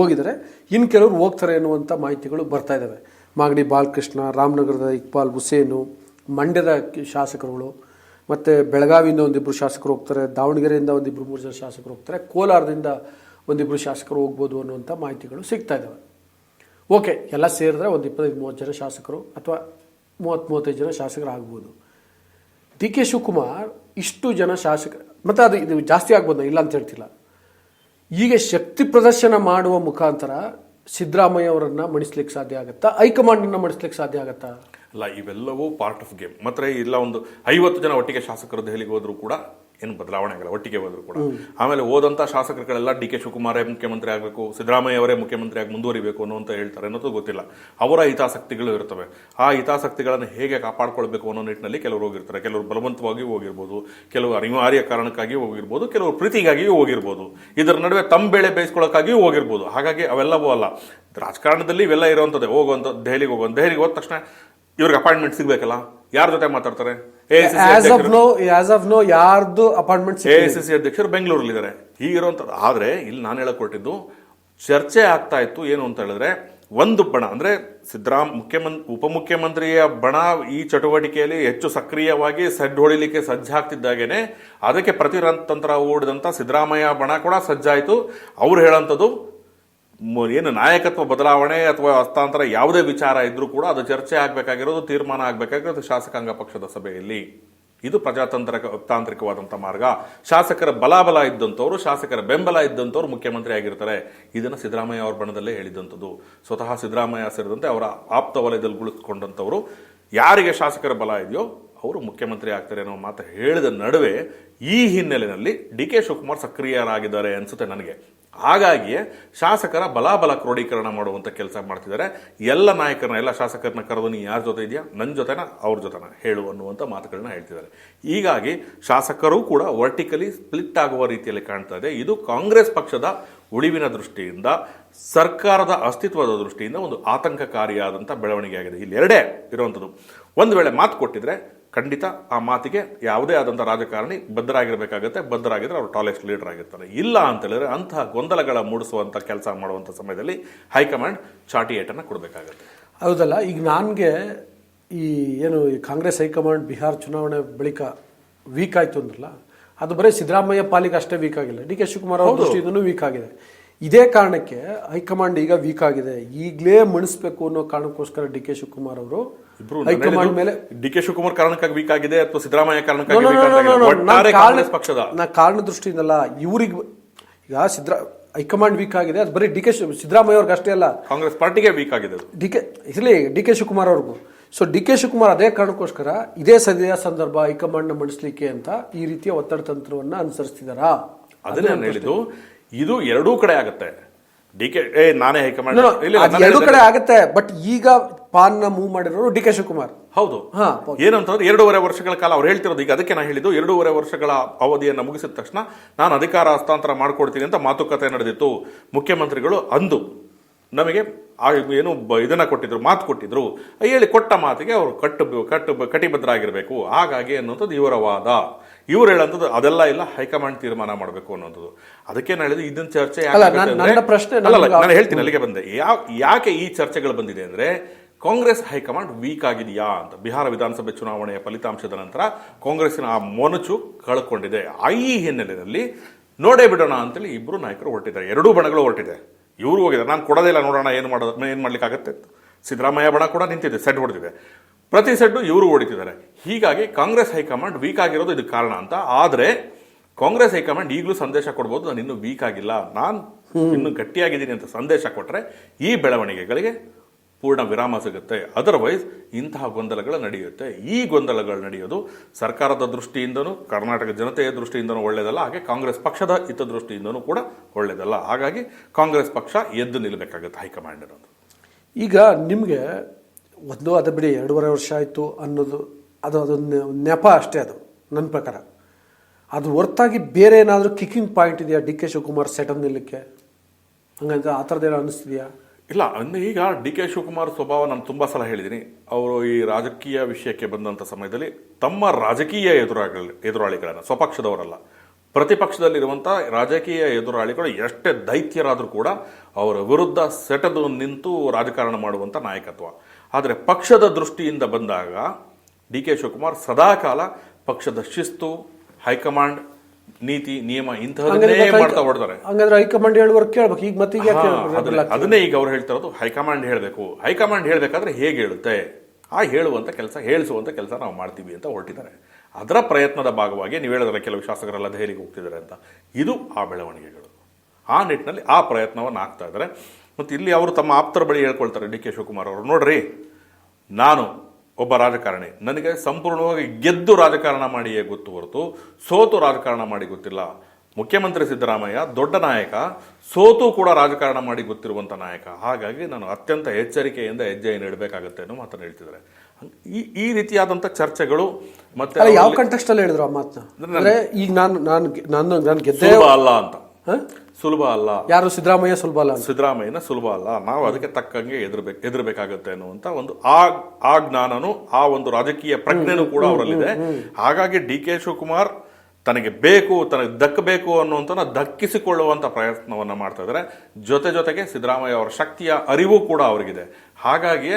ಹೋಗಿದ್ದಾರೆ. ಇನ್ನು ಕೆಲವರು ಹೋಗ್ತಾರೆ ಅನ್ನುವಂಥ ಮಾಹಿತಿಗಳು ಬರ್ತಾ ಇದ್ದಾವೆ ಮಾಗಡಿ ಬಾಲಕೃಷ್ಣ, ರಾಮನಗರದ ಇಕ್ಬಾಲ್ ಹುಸೇನು, ಮಂಡ್ಯದ ಶಾಸಕರುಗಳು, ಮತ್ತು ಬೆಳಗಾವಿಯಿಂದ ಒಂದಿಬ್ಬರು ಶಾಸಕರು ಹೋಗ್ತಾರೆ, ದಾವಣಗೆರೆಯಿಂದ ಒಂದಿಬ್ಬರು ಮೂರು ಜನ ಶಾಸಕರು ಹೋಗ್ತಾರೆ, ಕೋಲಾರದಿಂದ ಒಂದಿಬ್ಬರು ಶಾಸಕರು ಹೋಗ್ಬೋದು ಅನ್ನುವಂಥ ಮಾಹಿತಿಗಳು ಸಿಗ್ತಾ ಇದ್ದಾವೆ ಓಕೆ, ಎಲ್ಲ ಸೇರಿದ್ರೆ ಒಂದು ಇಪ್ಪತ್ತೈದು, ಮೂವತ್ತು ಜನ ಶಾಸಕರು ಅಥವಾ ಮೂವತ್ತು, ಮೂವತ್ತೈದು ಜನ ಶಾಸಕರು ಆಗ್ಬೋದು ಡಿ ಕೆ ಶಿವಕುಮಾರ್ ಇಷ್ಟು ಜನ ಶಾಸಕ, ಮತ್ತು ಅದು ಇದು ಜಾಸ್ತಿ ಆಗ್ಬೋದು? ಇಲ್ಲ ಅಂತ ಹೇಳ್ತಿಲ್ಲ. ಹೀಗೆ ಶಕ್ತಿ ಪ್ರದರ್ಶನ ಮಾಡುವ ಮುಖಾಂತರ ಸಿದ್ದರಾಮಯ್ಯ ಅವರನ್ನು ಮಣಿಸ್ಲಿಕ್ಕೆ ಸಾಧ್ಯ ಆಗುತ್ತಾ? ಹೈಕಮಾಂಡನ್ನು ಮಣಿಸ್ಲಿಕ್ಕೆ ಸಾಧ್ಯ ಆಗುತ್ತಾ? ಅಲ್ಲ, ಇವೆಲ್ಲವೂ ಪಾರ್ಟ್ ಆಫ್ ಗೇಮ್ ಮಾತ್ರ ಇಲ್ಲ, ಒಂದು ಐವತ್ತು ಜನ ಒಟ್ಟಿಗೆ ಶಾಸಕರು ದೆಹಲಿಗೆ ಹೋದರೂ ಕೂಡ ಏನು ಬದಲಾವಣೆ ಆಗಲ್ಲ ಒಟ್ಟಿಗೆ ಹೋದ್ರು ಕೂಡ. ಆಮೇಲೆ ಹೋದಂತ ಶಾಸಕರುಗಳೆಲ್ಲ ಡಿ ಕೆ ಶಿವಕುಮಾರೇ ಮುಖ್ಯಮಂತ್ರಿ ಆಗಬೇಕು ಸಿದ್ದರಾಮಯ್ಯ ಅವರೇ ಮುಖ್ಯಮಂತ್ರಿ ಆಗಿ ಮುಂದುವರಿಬೇಕು ಅನ್ನುವಂತ ಹೇಳ್ತಾರೆ ಅನ್ನೋದು ಗೊತ್ತಿಲ್ಲ. ಅವರ ಹಿತಾಸಕ್ತಿಗಳು ಇರ್ತವೆ. ಆ ಹಿತಾಸಕ್ತಿಗಳನ್ನು ಹೇಗೆ ಕಾಪಾಡ್ಕೊಳ್ಬೇಕು ಅನ್ನೋ ನಿಟ್ಟಿನಲ್ಲಿ ಕೆಲವರು ಹೋಗಿರ್ತಾರೆ. ಕೆಲವರು ಬಲವಂತವಾಗಿ ಹೋಗಿರ್ಬೋದು ಕೆಲವರು ಅನಿವಾರ್ಯ ಕಾರಣಕ್ಕಾಗಿ ಹೋಗಿರ್ಬೋದು ಕೆಲವರು ಪ್ರೀತಿಗಾಗಿಯೂ ಹೋಗಿರ್ಬೋದು. ಇದರ ನಡುವೆ ತಮ್ಮ ಬೆಳೆ ಬೇಯಿಸ್ಕೊಳ್ಳೋಕ್ಕಾಗಿಯೂ ಹೋಗಿರ್ಬೋದು. ಹಾಗಾಗಿ ಅವೆಲ್ಲವೂ ಅಲ್ಲ. ರಾಜಕಾರಣದಲ್ಲಿ ಇವೆಲ್ಲ ಇರುವಂಥದ್ದೇ ಹೋಗುವಂಥ ದೆಹಲಿಗೆ ಹೋಗುವಂಥ ದೆಹಲಿಗೆ ಹೋದ ತಕ್ಷಣ ಇವ್ರಿಗೆ ಅಪಾಯಿಂಟ್ಮೆಂಟ್ ಸಿಗಬೇಕಲ್ಲ? ಯಾರ ಜೊತೆ ಮಾತಾಡ್ತಾರೆ? As of now as of now ಯಾರ್ದು ಅಪಾಯಿಂಟ್ಮೆಂಟ್ ಎ ಎಸ್ ಸಿ ಅಧ್ಯಕ್ಷರು ಬೆಂಗಳೂರಲ್ಲಿದ್ದಾರೆ. ಹೀಗಿರುವಂಥದ್ದು ಆದರೆ ಇಲ್ಲಿ ನಾನು ಹೇಳಕ್ ಹೊರಟಿದ್ದು ಚರ್ಚೆ ಆಗ್ತಾ ಇತ್ತು ಏನು ಅಂತ ಹೇಳಿದ್ರೆ ಒಂದು ಬಣ ಅಂದ್ರೆ ಸಿದ್ದರಾಮ್ ಮುಖ್ಯಮಂತ್ರಿ ಉಪಮುಖ್ಯಮಂತ್ರಿಯ ಬಣ ಈ ಚಟುವಟಿಕೆಯಲ್ಲಿ ಹೆಚ್ಚು ಸಕ್ರಿಯವಾಗಿ ಸೆಡ್ ಹೊಡಿಲಿಕ್ಕೆ ಸಜ್ಜಾಗ್ತಿದ್ದಾಗೇನೆ ಅದಕ್ಕೆ ಪ್ರತಿತಂತ್ರ ಹೂಡಿದಂಥ ಸಿದ್ದರಾಮಯ್ಯ ಬಣ ಕೂಡ ಸಜ್ಜಾಯಿತು. ಅವ್ರು ಹೇಳೋಂಥದ್ದು ಏನು ನಾಯಕತ್ವ ಬದಲಾವಣೆ ಅಥವಾ ಹಸ್ತಾಂತರ ಯಾವುದೇ ವಿಚಾರ ಇದ್ರೂ ಕೂಡ ಅದು ಚರ್ಚೆ ಆಗಬೇಕಾಗಿರೋದು, ತೀರ್ಮಾನ ಆಗಬೇಕಾಗಿರೋದು ಶಾಸಕಾಂಗ ಪಕ್ಷದ ಸಭೆಯಲ್ಲಿ. ಇದು ಪ್ರಜಾತಂತ್ರ ತಾಂತ್ರಿಕವಾದಂಥ ಮಾರ್ಗ. ಶಾಸಕರ ಬಲಾಬಲ ಇದ್ದಂಥವ್ರು, ಶಾಸಕರ ಬೆಂಬಲ ಇದ್ದಂಥವ್ರು ಮುಖ್ಯಮಂತ್ರಿ ಆಗಿರ್ತಾರೆ. ಇದನ್ನು ಸಿದ್ದರಾಮಯ್ಯ ಅವರ ಬಣದಲ್ಲೇ ಹೇಳಿದಂಥದ್ದು. ಸ್ವತಃ ಸಿದ್ದರಾಮಯ್ಯ ಸೇರಿದಂತೆ ಅವರ ಆಪ್ತ ವಲಯದಲ್ಲಿ ಗುಳಿಸ್ಕೊಂಡಂಥವ್ರು ಯಾರಿಗೆ ಶಾಸಕರ ಬಲ ಇದೆಯೋ ಅವರು ಮುಖ್ಯಮಂತ್ರಿ ಆಗ್ತಾರೆ ಅನ್ನೋ ಮಾತು ಹೇಳಿದ ನಡುವೆ ಈ ಹಿನ್ನೆಲೆಯಲ್ಲಿ ಡಿ ಕೆ ಶಿವಕುಮಾರ್ ಸಕ್ರಿಯರಾಗಿದ್ದಾರೆ ಅನಿಸುತ್ತೆ ನನಗೆ. ಹಾಗಾಗಿಯೇ ಶಾಸಕರ ಬಲಾಬಲ ಕ್ರೋಢೀಕರಣ ಮಾಡುವಂತ ಕೆಲಸ ಮಾಡ್ತಿದ್ದಾರೆ. ಎಲ್ಲ ನಾಯಕರನ್ನ, ಎಲ್ಲ ಶಾಸಕರನ್ನ ಕರೆದು ನೀ ಯಾರ ಜೊತೆ ಇದೆಯಾ? ನನ್ನ ಜೊತೆನ? ಅವ್ರ ಜೊತೆನ? ಹೇಳು ಅನ್ನುವಂಥ ಮಾತುಗಳನ್ನ ಹೇಳ್ತಿದ್ದಾರೆ. ಹೀಗಾಗಿ ಶಾಸಕರು ಕೂಡ ವರ್ಟಿಕಲಿ ಸ್ಪ್ಲಿಟ್ ಆಗುವ ರೀತಿಯಲ್ಲಿ ಕಾಣ್ತಾ ಇದೆ. ಇದು ಕಾಂಗ್ರೆಸ್ ಪಕ್ಷದ ಉಳಿವಿನ ದೃಷ್ಟಿಯಿಂದ, ಸರ್ಕಾರದ ಅಸ್ತಿತ್ವದ ದೃಷ್ಟಿಯಿಂದ ಒಂದು ಆತಂಕಕಾರಿಯಾದಂಥ ಬೆಳವಣಿಗೆ ಆಗಿದೆ ಇಲ್ಲಿ ಎರಡೇ ಇರುವಂಥದ್ದು ಒಂದು ವೇಳೆ ಮಾತು ಕೊಟ್ಟಿದ್ರೆ ಖಂಡಿತ ಆ ಮಾತಿಗೆ ಯಾವುದೇ ಆದಂಥ ರಾಜಕಾರಣಿ ಬದ್ಧರಾಗಿರಬೇಕಾಗತ್ತೆ. ಬದ್ಧರಾಗಿದ್ದರೆ ಅವರು ಟಾಲೆಸ್ಟ್ ಲೀಡರ್ ಆಗಿರ್ತಾರೆ. ಇಲ್ಲ ಅಂತ ಹೇಳಿದ್ರೆ ಅಂತಹ ಗೊಂದಲಗಳ ಮೂಡಿಸುವಂಥ ಕೆಲಸ ಮಾಡುವಂಥ ಸಮಯದಲ್ಲಿ ಹೈಕಮಾಂಡ್ ಚಾಟಿ ಏಟನ್ನು ಕೊಡಬೇಕಾಗತ್ತೆ. ಹೌದಲ್ಲ ಈಗ ನನಗೆ ಈ ಏನು ಈ ಕಾಂಗ್ರೆಸ್ ಹೈಕಮಾಂಡ್ ಬಿಹಾರ್ ಚುನಾವಣೆ ಬಳಿಕ ವೀಕ್ ಆಯಿತು ಅಂದ್ರಲ್ಲ ಅದು ಬರೀ ಸಿದ್ದರಾಮಯ್ಯ ಪಾಲಿಗೆ ಅಷ್ಟೇ ವೀಕ್ ಆಗಿಲ್ಲ. ಡಿ ಕೆ ಶಿವಕುಮಾರ್ ಅವ್ರ ದೃಷ್ಟಿಯಿಂದನೂ ವೀಕ್ ಆಗಿದೆ. ಇದೇ ಕಾರಣಕ್ಕೆ ಹೈಕಮಾಂಡ್ ಈಗ ವೀಕ್ ಆಗಿದೆ. ಈಗಲೇ ಮಣಿಸ್ಬೇಕು ಅನ್ನೋ ಕಾರಣಕ್ಕೋಸ್ಕರ ಡಿ ಕೆ ಶಿವಕುಮಾರ್ ಅವರು ಹೈಕಮಾಂಡ್ ಮೇಲೆ ಡಿ ಕೆ ಶಿವಕುಮಾರ್ ಕಾರಣಕ್ಕಾಗಿ ವೀಕ್ ಆಗಿದೆ ಅಥವಾ ಸಿದ್ದರಾಮಯ್ಯ ಕಾರಣಕ್ಕಾಗಿ ಪಕ್ಷದ. ನಾ ಕಾರಣ ದೃಷ್ಟಿಯಿಂದಲ್ಲ ಇವರಿಗೆ ಈಗ ಸಿದ್ದರಾ ಹೈಕಮಾಂಡ್ ವೀಕ್ ಆಗಿದೆ. ಅದು ಬರೀ ಡಿ ಕೆ ಸಿದ್ದರಾಮಯ್ಯ ಅವ್ರಿಗೆ ಅಷ್ಟೇ ಅಲ್ಲ. ಕಾಂಗ್ರೆಸ್ ಪಾರ್ಟಿಗೆ ವೀಕ್ ಆಗಿದೆ. ಡಿ ಕೆ ಇರಲಿ ಡಿ ಕೆ ಶಿವಕುಮಾರ್ ಅವ್ರಿಗೂ. ಸೊ ಡಿ ಕೆ ಶಿವಕುಮಾರ್ ಅದೇ ಕಾರಣಕ್ಕೋಸ್ಕರ ಇದೇ ಸದ್ಯ ಸಂದರ್ಭ ಹೈಕಮಾಂಡ್ನ ಮಂಡಿಸ್ಲಿಕ್ಕೆ ಅಂತ ಈ ರೀತಿಯ ಒತ್ತಡ ತಂತ್ರವನ್ನ ಅನುಸರಿಸ್ತಿದಾರಾ. ಅದನ್ನೇ ನಾನು ಹೇಳಿದ್ದು ಇದು ಎರಡೂ ಕಡೆ ಆಗುತ್ತೆ. ಡಿ ಕೆ ಏ ನಾನೇ ಹೈಕಮಾಂಡ್ ಎರಡು ಕಡೆ ಆಗುತ್ತೆ. ಬಟ್ ಈಗ ಪಾನ್ನ ಮೂವ್ ಮಾಡಿರೋರು ಡಿ ಕೆ ಶಿವಕುಮಾರ್. ಹೌದು. ಹಾ ಏನಂತಂದ್ರೆ ಎರಡೂವರೆ ವರ್ಷಗಳ ಕಾಲ ಅವ್ರು ಹೇಳ್ತಿರೋದು ಈಗ. ಅದಕ್ಕೆ ನಾನು ಹೇಳಿದ್ದು ಎರಡೂವರೆ ವರ್ಷಗಳ ಅವಧಿಯನ್ನು ಮುಗಿಸಿದ ತಕ್ಷಣ ನಾನು ಅಧಿಕಾರ ಹಸ್ತಾಂತರ ಮಾಡ್ಕೊಡ್ತೀನಿ ಅಂತ ಮಾತುಕತೆ ನಡೆದಿತ್ತು. ಮುಖ್ಯಮಂತ್ರಿಗಳು ಅಂದು ನಮಗೆ ಆ ಏನು ಇದನ್ನ ಕೊಟ್ಟಿದ್ರು ಮಾತು ಕೊಟ್ಟಿದ್ರು. ಹೇಳಿ ಕೊಟ್ಟ ಮಾತಿಗೆ ಅವರು ಕಟ್ಟು ಕಟ್ಟು ಕಟಿಬದ್ಧರಾಗಿರ್ಬೇಕು. ಹಾಗಾಗಿ ಅನ್ನೋಂಥದ್ದು ಇವರ ವಾದ. ಇವ್ರು ಹೇಳೋಂಥದ್ದು ಅದೆಲ್ಲ ಇಲ್ಲ ಹೈಕಮಾಂಡ್ ತೀರ್ಮಾನ ಮಾಡಬೇಕು ಅನ್ನೋದು ಅದಕ್ಕೆ ನಾನು ಹೇಳಿದ್ದು ಇದನ್ನ ಚರ್ಚೆ ನಾನು ಹೇಳ್ತೀನಿ ಅಲ್ಲಿಗೆ ಬಂದೆ. ಯಾ- ಯಾಕೆ ಈ ಚರ್ಚೆಗಳು ಬಂದಿದೆ ಅಂದ್ರೆ ಕಾಂಗ್ರೆಸ್ ಹೈಕಮಾಂಡ್ ವೀಕ್ ಆಗಿದೆಯಾ ಅಂತ ಬಿಹಾರ ವಿಧಾನಸಭೆ ಚುನಾವಣೆಯ ಫಲಿತಾಂಶದ ನಂತರ ಕಾಂಗ್ರೆಸ್ಸಿನ ಆ ಮೊನಚು ಕಳ್ಕೊಂಡಿದೆ. ಆ ಈ ಹಿನ್ನೆಲೆಯಲ್ಲಿ ನೋಡೇ ಬಿಡೋಣ ಅಂತೇಳಿ ಇಬ್ರು ನಾಯಕರು ಹೊರಟಿದ್ದಾರೆ. ಎರಡೂ ಬಣಗಳು ಹೊರಟಿದೆ. ಇವರು ಹೋಗಿದ್ದಾರೆ. ನಾನು ಕೊಡೋದೇ ಇಲ್ಲ ನೋಡೋಣ ಏನು ಮಾಡೋದು ಏನು ಮಾಡ್ಲಿಕ್ಕಾಗತ್ತೆ. ಸಿದ್ದರಾಮಯ್ಯ ಬಣ ಕೂಡ ನಿಂತಿದೆ ಸೆಡ್ ಹೊಡೆದಿದೆ. ಪ್ರತಿ ಸೆಡ್ಡು ಇವರು ಹೊಡಿತಿದ್ದಾರೆ ಹೀಗಾಗಿ ಕಾಂಗ್ರೆಸ್ ಹೈಕಮಾಂಡ್ ವೀಕ್ ಆಗಿರೋದು ಇದಕ್ಕೆ ಕಾರಣ ಅಂತ. ಆದರೆ ಕಾಂಗ್ರೆಸ್ ಹೈಕಮಾಂಡ್ ಈಗಲೂ ಸಂದೇಶ ಕೊಡ್ಬೋದು ನಾನು ಇನ್ನೂ ವೀಕ್ ಆಗಿಲ್ಲ. ನಾನು ಇನ್ನೂ ಗಟ್ಟಿಯಾಗಿದ್ದೀನಿ ಅಂತ ಸಂದೇಶ ಕೊಟ್ಟರೆ ಈ ಬೆಳವಣಿಗೆಗಳಿಗೆ ಪೂರ್ಣ ವಿರಾಮ ಸಿಗುತ್ತೆ. ಅದರ್ವೈಸ್ ಇಂತಹ ಗೊಂದಲಗಳು ನಡೆಯುತ್ತೆ. ಈ ಗೊಂದಲಗಳು ನಡೆಯೋದು ಸರ್ಕಾರದ ದೃಷ್ಟಿಯಿಂದನೂ, ಕರ್ನಾಟಕ ಜನತೆಯ ದೃಷ್ಟಿಯಿಂದನೂ ಒಳ್ಳೆಯದಲ್ಲ ಹಾಗೆ ಕಾಂಗ್ರೆಸ್ ಪಕ್ಷದ ಹಿತದೃಷ್ಟಿಯಿಂದನೂ ಕೂಡ ಒಳ್ಳೆಯದಲ್ಲ ಹಾಗಾಗಿ ಕಾಂಗ್ರೆಸ್ ಪಕ್ಷ ಎದ್ದು ನಿಲ್ಲಬೇಕಾಗುತ್ತೆ ಹೈಕಮಾಂಡ್ ಅನ್ನೋದು ಈಗ ನಿಮಗೆ ಒಂದು, ಅದು ಬಿಡಿ ಎರಡೂವರೆ ವರ್ಷ ಆಯಿತು ಅನ್ನೋದು, ಅದು ಅದೊಂದು ನೆಪ ಅಷ್ಟೇ ಅದು, ನನ್ನ ಪ್ರಕಾರ. ಅದು ಹೊರತಾಗಿ ಬೇರೆ ಏನಾದರೂ ಕಿಕ್ಕಿಂಗ್ ಪಾಯಿಂಟ್ ಇದೆಯಾ ಡಿ ಕೆ ಶಿವಕುಮಾರ್ ಸೆಟಲ್ ನಿಲ್ಲಕ್ಕೆ? ಹಂಗಂತ ಆ ಥರದ್ದೇನೋ ಅನ್ನಿಸ್ತಿದೆಯಾ ಇಲ್ಲ, ಅಂದರೆ ಈಗ ಡಿ ಕೆ ಶಿವಕುಮಾರ್ ಸ್ವಭಾವ ನಾನು ತುಂಬ ಸಲ ಹೇಳಿದ್ದೀನಿ. ಅವರು ಈ ರಾಜಕೀಯ ವಿಷಯಕ್ಕೆ ಬಂದಂಥ ಸಮಯದಲ್ಲಿ ತಮ್ಮ ರಾಜಕೀಯ ಎದುರಾಳಿ ಎದುರಾಳಿಗಳನ್ನು, ಸ್ವಪಕ್ಷದವರಲ್ಲ ಪ್ರತಿಪಕ್ಷದಲ್ಲಿರುವಂಥ ರಾಜಕೀಯ ಎದುರಾಳಿಗಳು ಎಷ್ಟೇ ದೈತ್ಯರಾದರೂ ಕೂಡ ಅವರ ವಿರುದ್ಧ ಸೆಟದು ನಿಂತು ರಾಜಕಾರಣ ಮಾಡುವಂಥ ನಾಯಕತ್ವ. ಆದರೆ ಪಕ್ಷದ ದೃಷ್ಟಿಯಿಂದ ಬಂದಾಗ ಡಿ ಕೆ ಶಿವಕುಮಾರ್ ಸದಾಕಾಲ ಪಕ್ಷದ ಶಿಸ್ತು, ಹೈಕಮಾಂಡ್ ನೀತಿ ನಿಯಮ ಇಂತಹದನ್ನೇ ಮಾಡ್ತಾ ಹೊಡ್ತಾರೆ ಹಂಗಂದ್ರೆ ಹೈಕಮಾಂಡ್ ಹೇಳುವರ್ ಕೇಳ್ಬೇಕು. ಈಗ ಮತ್ತೆ ಈಗ ಅದನ್ನೇ- ಅದನ್ನೇ ಈಗ ಅವ್ರು ಹೇಳ್ತಾ ಇರೋದು ಹೈಕಮಾಂಡ್ ಹೇಳಬೇಕು. ಹೈಕಮಾಂಡ್ ಹೇಳಬೇಕಾದ್ರೆ ಹೇಗೆ ಹೇಳುತ್ತೆ? ಆ ಹೇಳುವಂತ ಕೆಲಸ ಹೇಳಿಸುವಂತ ಕೆಲಸ ನಾವು ಮಾಡ್ತೀವಿ ಅಂತ ಹೊರಟಿದ್ದಾರೆ. ಅದರ ಪ್ರಯತ್ನದ ಭಾಗವಾಗಿ ನೀವು ಹೇಳಿದ್ರೆ ಕೆಲವು ಶಾಸಕರೆಲ್ಲ ದೆಹಲಿಗೆ ಹೋಗ್ತಿದ್ದಾರೆ ಅಂತ. ಇದು ಆ ಬೆಳವಣಿಗೆಗಳು. ಆ ನಿಟ್ಟಿನಲ್ಲಿ ಆ ಪ್ರಯತ್ನವನ್ನು ಆಗ್ತಾ ಇದ್ದಾರೆ. ಮತ್ತು ಇಲ್ಲಿ ಅವರು ತಮ್ಮ ಆಪ್ತರ ಬಳಿ ಹೇಳ್ಕೊಳ್ತಾರೆ ಡಿ ಕೆ ಶಿವಕುಮಾರ್ ಅವರು. ನೋಡ್ರಿ ನಾನು ಒಬ್ಬ ರಾಜಕಾರಣಿ. ನನಗೆ ಸಂಪೂರ್ಣವಾಗಿ ಗೆದ್ದು ರಾಜಕಾರಣ ಮಾಡಿಯೇ ಗೊತ್ತು ಹೊರತು ಸೋತು ರಾಜಕಾರಣ ಮಾಡಿ ಗೊತ್ತಿಲ್ಲ. ಮುಖ್ಯಮಂತ್ರಿ ಸಿದ್ದರಾಮಯ್ಯ ದೊಡ್ಡ ನಾಯಕ ಸೋತು ಕೂಡ ರಾಜಕಾರಣ ಮಾಡಿ ಗೊತ್ತಿರುವಂಥ ನಾಯಕ. ಹಾಗಾಗಿ ನಾನು ಅತ್ಯಂತ ಎಚ್ಚರಿಕೆಯಿಂದ ಹೆಜ್ಜೆಯನ್ನು ಇಡಬೇಕಾಗುತ್ತೆ ಅನ್ನೋ ಮಾತನ್ನು ಹೇಳ್ತಿದ್ದಾರೆ. ಈ ಈ ರೀತಿಯಾದಂಥ ಚರ್ಚೆಗಳು ಮತ್ತೆ ಯಾವ ಅವರಲ್ಲಿ ಕಂಟೆಕ್ಸ್ಟ್ ಅಲ್ಲಿ ಹೇಳಿದ್ರು ಆ ಮಾತನ್ನ? ಅಂದ್ರೆ ಈಗ ನಾನು ನಾನು ನಾನು ನಾನು ಗೆದ್ದೆ ಅಲ್ಲ ಅಂತ? ಸುಲಭ ಅಲ್ಲ. ಯಾರು ಸಿದ್ದರಾಮಯ್ಯ ಸುಲಭ ಅಲ್ಲ ಸಿದ್ದರಾಮಯ್ಯನ ಸುಲಭ ಅಲ್ಲ. ನಾವು ಅದಕ್ಕೆ ತಕ್ಕಂಗೆ ಎದುರ್ಬೇಕು ಎದುರ್ಬೇಕಾಗುತ್ತೆ ಅನ್ನುವಂತ ಒಂದು ಆ ಆ ಜ್ಞಾನನು ಆ ಒಂದು ರಾಜಕೀಯ ಪ್ರಜ್ಞೆನೂ ಕೂಡ ಅವರಲ್ಲಿದೆ. ಹಾಗಾಗಿ ಡಿ ಕೆ ಶಿವಕುಮಾರ್ ತನಗೆ ಬೇಕು ತನಗೆ ದಕ್ಕಬೇಕು ಅನ್ನುವಂಥ ದಕ್ಕಿಸಿಕೊಳ್ಳುವಂತ ಪ್ರಯತ್ನವನ್ನು ಮಾಡ್ತಾ ಇದ್ದಾರೆ. ಜೊತೆ ಜೊತೆಗೆ ಸಿದ್ದರಾಮಯ್ಯ ಅವರ ಶಕ್ತಿಯ ಅರಿವು ಕೂಡ ಅವರಿಗಿದೆ. ಹಾಗಾಗಿ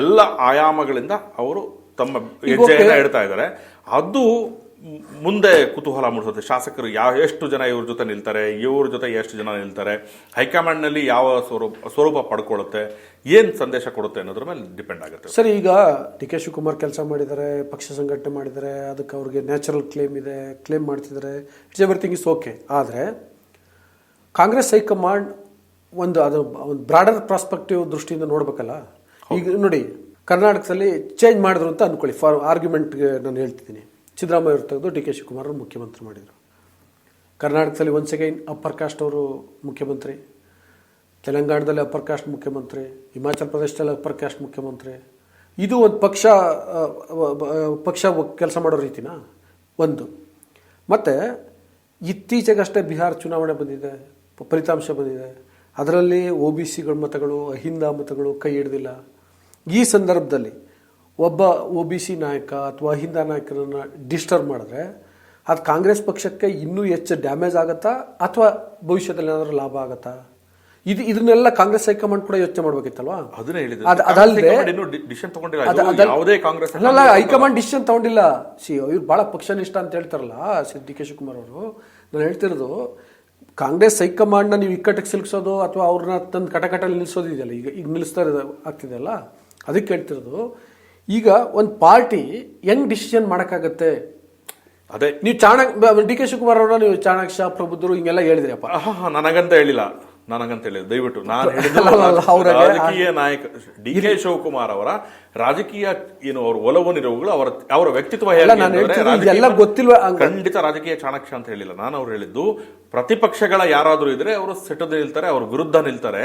ಎಲ್ಲ ಆಯಾಮಗಳಿಂದ ಅವರು ತಮ್ಮ ಹೆಜ್ಜೆಯನ್ನು ಇಡ್ತಾ ಇದ್ದಾರೆ. ಅದು ಮುಂದೆ ಕುತೂಹಲ ಮೂಡಿಸುತ್ತೆ. ಶಾಸಕರು ಯಾವ ಎಷ್ಟು ಜನ ಇವ್ರ ಜೊತೆ ನಿಲ್ತಾರೆ ಇವ್ರ ಜೊತೆ ಎಷ್ಟು ಜನ ನಿಲ್ತಾರೆ ಹೈಕಮಾಂಡ್ನಲ್ಲಿ ಯಾವ ಸ್ವರೂಪ ಸ್ವರೂಪ ಪಡ್ಕೊಳ್ಳುತ್ತೆ ಏನು ಸಂದೇಶ ಕೊಡುತ್ತೆ ಅನ್ನೋದ್ರ ಮೇಲೆ ಡಿಪೆಂಡ್ ಆಗುತ್ತೆ. ಸರಿ ಈಗ ಡಿ ಕೆ ಶಿವಕುಮಾರ್ ಕೆಲಸ ಮಾಡಿದ್ದಾರೆ ಪಕ್ಷ ಸಂಘಟನೆ ಮಾಡಿದ್ದಾರೆ ಅದಕ್ಕೆ ಅವ್ರಿಗೆ ನ್ಯಾಚುರಲ್ ಕ್ಲೇಮ್ ಇದೆ ಕ್ಲೇಮ್ ಮಾಡ್ತಿದ್ದಾರೆ ಇಟ್ಸ್ ಎವ್ರಿಥಿಂಗ್ ಇಸ್ ಓಕೆ ಆದರೆ ಕಾಂಗ್ರೆಸ್ ಹೈಕಮಾಂಡ್ ಒಂದು ಅದು ಒಂದು ಬ್ರಾಡರ್ ಪ್ರಾಸ್ಪೆಕ್ಟಿವ್ ದೃಷ್ಟಿಯಿಂದ ನೋಡ್ಬೇಕಲ್ಲ? ಈಗ ನೋಡಿ ಕರ್ನಾಟಕದಲ್ಲಿ ಚೇಂಜ್ ಮಾಡಿದ್ರು ಅಂತ ಅಂದ್ಕೊಳ್ಳಿ ಫಾರ್ ಆರ್ಗ್ಯುಮೆಂಟ್ಗೆ ನಾನು ಹೇಳ್ತಿದ್ದೀನಿ. ಸಿದ್ದರಾಮಯ್ಯ ತೆಗೆದು ಡಿ ಕೆ ಶಿವಕುಮಾರ್ ಅವರು ಮುಖ್ಯಮಂತ್ರಿ ಮಾಡಿದರು. ಕರ್ನಾಟಕದಲ್ಲಿ ಒನ್ಸ್ ಅಗೈನ್ ಅಪ್ಪರ್ ಕಾಸ್ಟ್ ಅವರು ಮುಖ್ಯಮಂತ್ರಿ, ತೆಲಂಗಾಣದಲ್ಲಿ ಅಪ್ಪರ್ ಕಾಸ್ಟ್ ಮುಖ್ಯಮಂತ್ರಿ, ಹಿಮಾಚಲ ಪ್ರದೇಶದಲ್ಲಿ ಅಪ್ಪರ್ ಕಾಸ್ಟ್ ಮುಖ್ಯಮಂತ್ರಿ. ಇದು ಒಂದು ಪಕ್ಷ ಪಕ್ಷ ಕೆಲಸ ಮಾಡೋ ರೀತಿನಾ? ಒಂದು. ಮತ್ತು ಇತ್ತೀಚೆಗಷ್ಟೇ ಬಿಹಾರ ಚುನಾವಣೆ ಬಂದಿದೆ, ಫಲಿತಾಂಶ ಬಂದಿದೆ. ಅದರಲ್ಲಿ ಒ ಬಿ ಸಿಗಳ ಮತಗಳು, ಅಹಿಂದ ಮತಗಳು ಕೈ ಹಿಡ್ದಿಲ್ಲ. ಈ ಸಂದರ್ಭದಲ್ಲಿ ಒಬ್ಬ ಒ ಬಿ ಸಿ ನಾಯಕ ಅಥವಾ ಅಹಿಂದ ನಾಯಕರನ್ನು ಡಿಸ್ಟರ್ಬ್ ಮಾಡಿದ್ರೆ ಅದು ಕಾಂಗ್ರೆಸ್ ಪಕ್ಷಕ್ಕೆ ಇನ್ನೂ ಹೆಚ್ಚು ಡ್ಯಾಮೇಜ್ ಆಗುತ್ತಾ ಅಥವಾ ಭವಿಷ್ಯದಲ್ಲಿ ಏನಾದರೂ ಲಾಭ ಆಗುತ್ತಾ? ಇದು ಇದನ್ನೆಲ್ಲ ಕಾಂಗ್ರೆಸ್ ಹೈಕಮಾಂಡ್ ಕೂಡ ಯೋಚನೆ ಮಾಡ್ಬೇಕಿತ್ತಲ್ವಾ? ಅದನ್ನೇ ಹೇಳಿದ್ರು ಅದ್- ಅದಲ್ದೆ- ಡಿಸಿಷನ್ ತಗೊಂಡಿಲ್ಲ. ಯಾವುದೇ ಕಾಂಗ್ರೆಸ್ ಹೈಕಮಾಂಡ್ ಡಿಸಿಷನ್ ತಗೊಂಡಿಲ್ಲ. ಸಿ ಇವ್ರು ಭಾಳ ಪಕ್ಷನಿಷ್ಠ ಅಂತ ಹೇಳ್ತಾರಲ್ಲ ಸಿ ಡಿ ಕೆ ಶಿವಕುಮಾರ್ ಅವರು. ನಾನು ಹೇಳ್ತಿರೋದು ಕಾಂಗ್ರೆಸ್ ಹೈಕಮಾಂಡ್ನ ನೀವು ಇಕ್ಕಟ್ಟಿಗೆ ಸಿಲ್ಕಿಸೋದು ಅಥವಾ ಅವ್ರನ್ನ ತಂದು ಕಟಕಟಲ್ಲಿ ನಿಲ್ಲಿಸೋದು ಇದೆಯಲ್ಲ ಈಗ ಈಗ ನಿಲ್ಲಿಸ್ತಾ ಇರೋದು ಆಗ್ತಿದೆಯಲ್ಲ ಅದಕ್ಕೆ ಹೇಳ್ತಿರೋದು ಈಗ ಒಂದು ಪಾರ್ಟಿ ಹೆಂಗ್ ಡಿಸಿಷನ್ ಮಾಡೋಕ್ಕಾಗತ್ತೆ. ಅದೇ. ನೀವು ಚಾಣಕ್ ಡಿ ಕೆ ಶಿವಕುಮಾರ್ ಅವರ ನೀವು ಚಾಣಕ್ಯ ಪ್ರಬುದ್ಧರು ಹಿಂಗೆಲ್ಲ ಹೇಳಿದ್ರಪ್ಪ ನನಗಂತ ಹೇಳಿಲ್ಲ. ನನಗಂತ ಹೇಳಿದ್ರು ದಯವಿಟ್ಟು ನಾನು ರಾಜಕೀಯ ನಾಯಕ ಡಿ ಕೆ ಶಿವಕುಮಾರ್ ಅವರ ರಾಜಕೀಯ ಏನು ಅವ್ರ ಒಲವು ನಿಲುವುಗಳು ಅವರ ಅವರ ವ್ಯಕ್ತಿತ್ವ ಗೊತ್ತಿಲ್ವಾ ಖಂಡಿತ ರಾಜಕೀಯ ಚಾಣಕ್ಯ ಅಂತ ಹೇಳಿಲ್ಲ. ನಾನು ಅವ್ರು ಹೇಳಿದ್ದು ಪ್ರತಿಪಕ್ಷಗಳ ಯಾರಾದರೂ ಇದ್ರೆ ಅವರು ಸೆಟದ ನಿಲ್ತಾರೆ ಅವ್ರ ವಿರುದ್ಧ ನಿಲ್ತಾರೆ.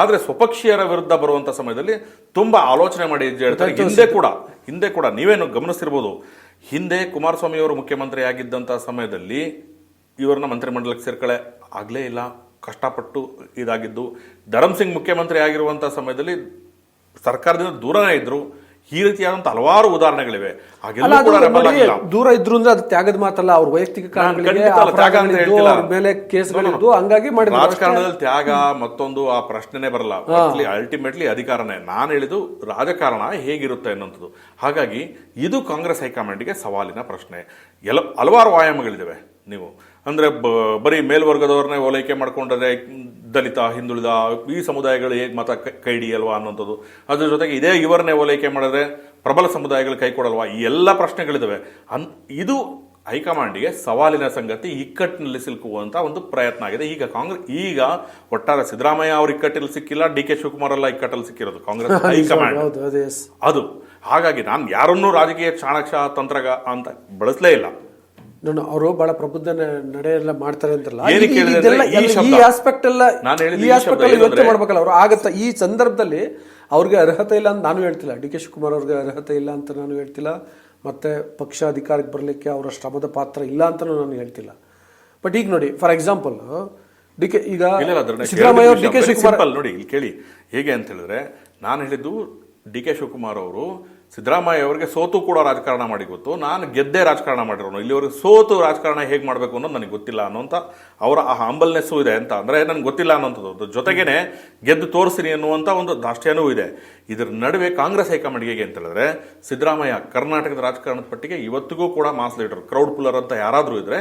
ಆದ್ರೆ ಸ್ವಪಕ್ಷೀಯರ ವಿರುದ್ಧ ಬರುವಂತ ಸಮಯದಲ್ಲಿ ತುಂಬಾ ಆಲೋಚನೆ ಮಾಡಿ ಹೇಳ್ತಾರೆ. ಹಿಂದೆ ಕೂಡ ಹಿಂದೆ ಕೂಡ ನೀವೇನು ಗಮನಿಸಿರ್ಬೋದು ಹಿಂದೆ ಕುಮಾರಸ್ವಾಮಿ ಅವರು ಮುಖ್ಯಮಂತ್ರಿ ಆಗಿದ್ದಂತ ಸಮಯದಲ್ಲಿ ಇವರನ್ನ ಮಂತ್ರಿಮಂಡಲಕ್ಕೆ ಸೇರ್ಕಳೆ ಆಗ್ಲೇ ಇಲ್ಲ. ಕಷ್ಟಪಟ್ಟು ಇದಾಗಿದ್ದು. ಧರಮ್ ಸಿಂಗ್ ಮುಖ್ಯಮಂತ್ರಿ ಆಗಿರುವಂಥ ಸಮಯದಲ್ಲಿ ಸರ್ಕಾರದಿಂದ ದೂರನೇ ಇದ್ರು. ಈ ರೀತಿಯಾದಂಥ ಹಲವಾರು ಉದಾಹರಣೆಗಳಿವೆ. ದೂರ ಇದ್ರು ಅಂದ್ರೆ ಅದು ತ್ಯಾಗದ ಮಾತಲ್ಲ ಅವ್ರ ವೈಯಕ್ತಿಕ ಮೇಲೆ ಕೇಸ್ಗಳಿದ್ದು ಹಂಗಾಗಿ ರಾಜಕಾರಣದಲ್ಲಿ ತ್ಯಾಗ ಮತ್ತೊಂದು ಆ ಪ್ರಶ್ನೆನೇ ಬರಲ್ಲ. ಅಲ್ಟಿಮೇಟ್ಲಿ ಅಧಿಕಾರನೇ. ನಾನು ಹೇಳಿದ್ದು ರಾಜಕಾರಣ ಹೇಗಿರುತ್ತೆ ಅನ್ನೋಂಥದ್ದು ಹಾಗಾಗಿ ಇದು ಕಾಂಗ್ರೆಸ್ ಹೈಕಮಾಂಡ್ಗೆ ಸವಾಲಿನ ಪ್ರಶ್ನೆ. ಎಲ್ಲ ಹಲವಾರು ಆಯಾಮಗಳಿದಾವೆ. ನೀವು. ಅಂದ್ರೆ ಬ- ಬರೀ ಮೇಲ್ವರ್ಗದವ್ರನ್ನೇ ಓಲೈಕೆ ಮಾಡ್ಕೊಂಡ್ರೆ ದಲಿತ ಹಿಂದುಳಿದ ಈ ಸಮುದಾಯಗಳು ಹೇಗೆ ಮತ ಕೈಡಿಯಲ್ವಾ ಕೈ ಹಿಡಿಯಲ್ವಾ ಅನ್ನೋಂಥದ್ದು ಅದ್ರ ಜೊತೆಗೆ ಇದೇ ಇವರನ್ನೇ ಓಲೈಕೆ ಮಾಡಿದ್ರೆ ಪ್ರಬಲ ಸಮುದಾಯಗಳು ಕೈ ಕೊಡಲ್ವಾ? ಈ ಎಲ್ಲ ಪ್ರಶ್ನೆಗಳಿದ್ದಾವೆ ಅನ್ ಇದು ಹೈಕಮಾಂಡಿಗೆ ಸವಾಲಿನ ಸಂಗತಿ ಇಕ್ಕಟ್ಟಿನಲ್ಲಿ ಸಿಲುಕುವಂಥ ಒಂದು ಪ್ರಯತ್ನ ಆಗಿದೆ. ಈಗ ಕಾಂಗ್ರೆಸ್ ಈಗ ಒಟ್ಟಾರೆ ಸಿದ್ದರಾಮಯ್ಯ ಅವ್ರ ಇಕ್ಕಟ್ಟಲ್ಲಿ ಸಿಕ್ಕಿಲ್ಲ ಡಿ ಕೆ ಶಿವಕುಮಾರ್ ಎಲ್ಲ ಇಕ್ಕಟ್ಟಲ್ಲಿ ಸಿಕ್ಕಿರೋದು ಕಾಂಗ್ರೆಸ್ ಹೈಕಮಾಂಡ್. ಅದು. ಹಾಗಾಗಿ ನಾನು ಯಾರನ್ನೂ ರಾಜಕೀಯ ಚಾಣಕ್ಷ ತಂತ್ರಗ ಅಂತ ಬಳಸಲೇ ಇಲ್ಲ. ನಾನು ಅವರು ಬಹಳ ಪ್ರಬುದ್ಧ ನಡೆ ಎಲ್ಲ ಮಾಡ್ತಾರೆ ಅಂತಲ್ಲ. ಈ- ಆಸ್ಪೆಕ್ಟ್ ಎಲ್ಲ ಈ ಆಸ್ಪೆಕ್ಟ್ ಅಲ್ಲಿ ಯೋಚನೆ ಮಾಡ್ಬೇಕಲ್ಲ ಅವರು. ಆಗತ್ತ? ಈ ಸಂದರ್ಭದಲ್ಲಿ ಅವ್ರಿಗೆ ಅರ್ಹತೆ ಇಲ್ಲ ಅಂತ ನಾನು ಹೇಳ್ತಿಲ್ಲ. ಡಿ ಕೆ ಶಿವಕುಮಾರ್ ಅವ್ರಿಗೆ ಅರ್ಹತೆ ಇಲ್ಲ ಅಂತ ನಾನು ಹೇಳ್ತಿಲ್ಲ. ಮತ್ತೆ ಪಕ್ಷ ಅಧಿಕಾರಕ್ಕೆ ಬರಲಿಕ್ಕೆ ಅವರ ಶ್ರಮದ ಪಾತ್ರ ಇಲ್ಲ ಅಂತ ನಾನು ಹೇಳ್ತಿಲ್ಲ. ಬಟ್ ಈಗ ನೋಡಿ ಫಾರ್ ಎಕ್ಸಾಂಪಲ್ ಡಿ ಕೆ ಈಗ ಸಿದ್ದರಾಮಯ್ಯ ಡಿ ಕೆ ಶಿವಕುಮಾರ್ ನೋಡಿ ಇಲ್ಲಿ ಕೇಳಿ. ಹೇಗೆ ಅಂತ ಹೇಳಿದ್ರೆ ನಾನು ಹೇಳಿದ್ದು ಡಿ ಕೆ ಶಿವಕುಮಾರ್ ಅವರು ಸಿದ್ದರಾಮಯ್ಯ ಅವರಿಗೆ ಸೋತು ಕೂಡ ರಾಜಕಾರಣ ಮಾಡಿ ಗೊತ್ತು. ನಾನು ಗೆದ್ದೇ ರಾಜಕಾರಣ ಮಾಡಿರೋನು. ಇಲ್ಲಿವರೆಗೆ ಸೋತು ರಾಜಕಾರಣ ಹೇಗೆ ಮಾಡಬೇಕು ಅನ್ನೋದು ನನಗೆ ಗೊತ್ತಿಲ್ಲ ಅನ್ನೋಂಥ ಅವರ ಆ ಹಂಬಲ್ನೆಸ್ಸು ಇದೆ ಅಂತ. ಅಂದರೆ ನನಗೆ ಗೊತ್ತಿಲ್ಲ ಅನ್ನೋಂಥದ್ದು. ಜೊತೆಗೇನೆ ಗೆದ್ದು ತೋರಿಸ್ತೀನಿ ಅನ್ನುವಂಥ ಒಂದು ದಾಷ್ಟ್ಯನೂ ಇದೆ. ಇದರ ನಡುವೆ ಕಾಂಗ್ರೆಸ್ ಹೈಕಮಾಂಡ್ ಹೇಗೆ ಅಂತ ಹೇಳಿದ್ರೆ, ಸಿದ್ದರಾಮಯ್ಯ ಕರ್ನಾಟಕದ ರಾಜಕಾರಣದ ಪಟ್ಟಿಗೆ ಇವತ್ತಿಗೂ ಕೂಡ ಮಾಸ್ ಲೀಡರ್, ಕ್ರೌಡ್ ಪುಲ್ಲರ್ ಅಂತ ಯಾರಾದರೂ ಇದ್ರೆ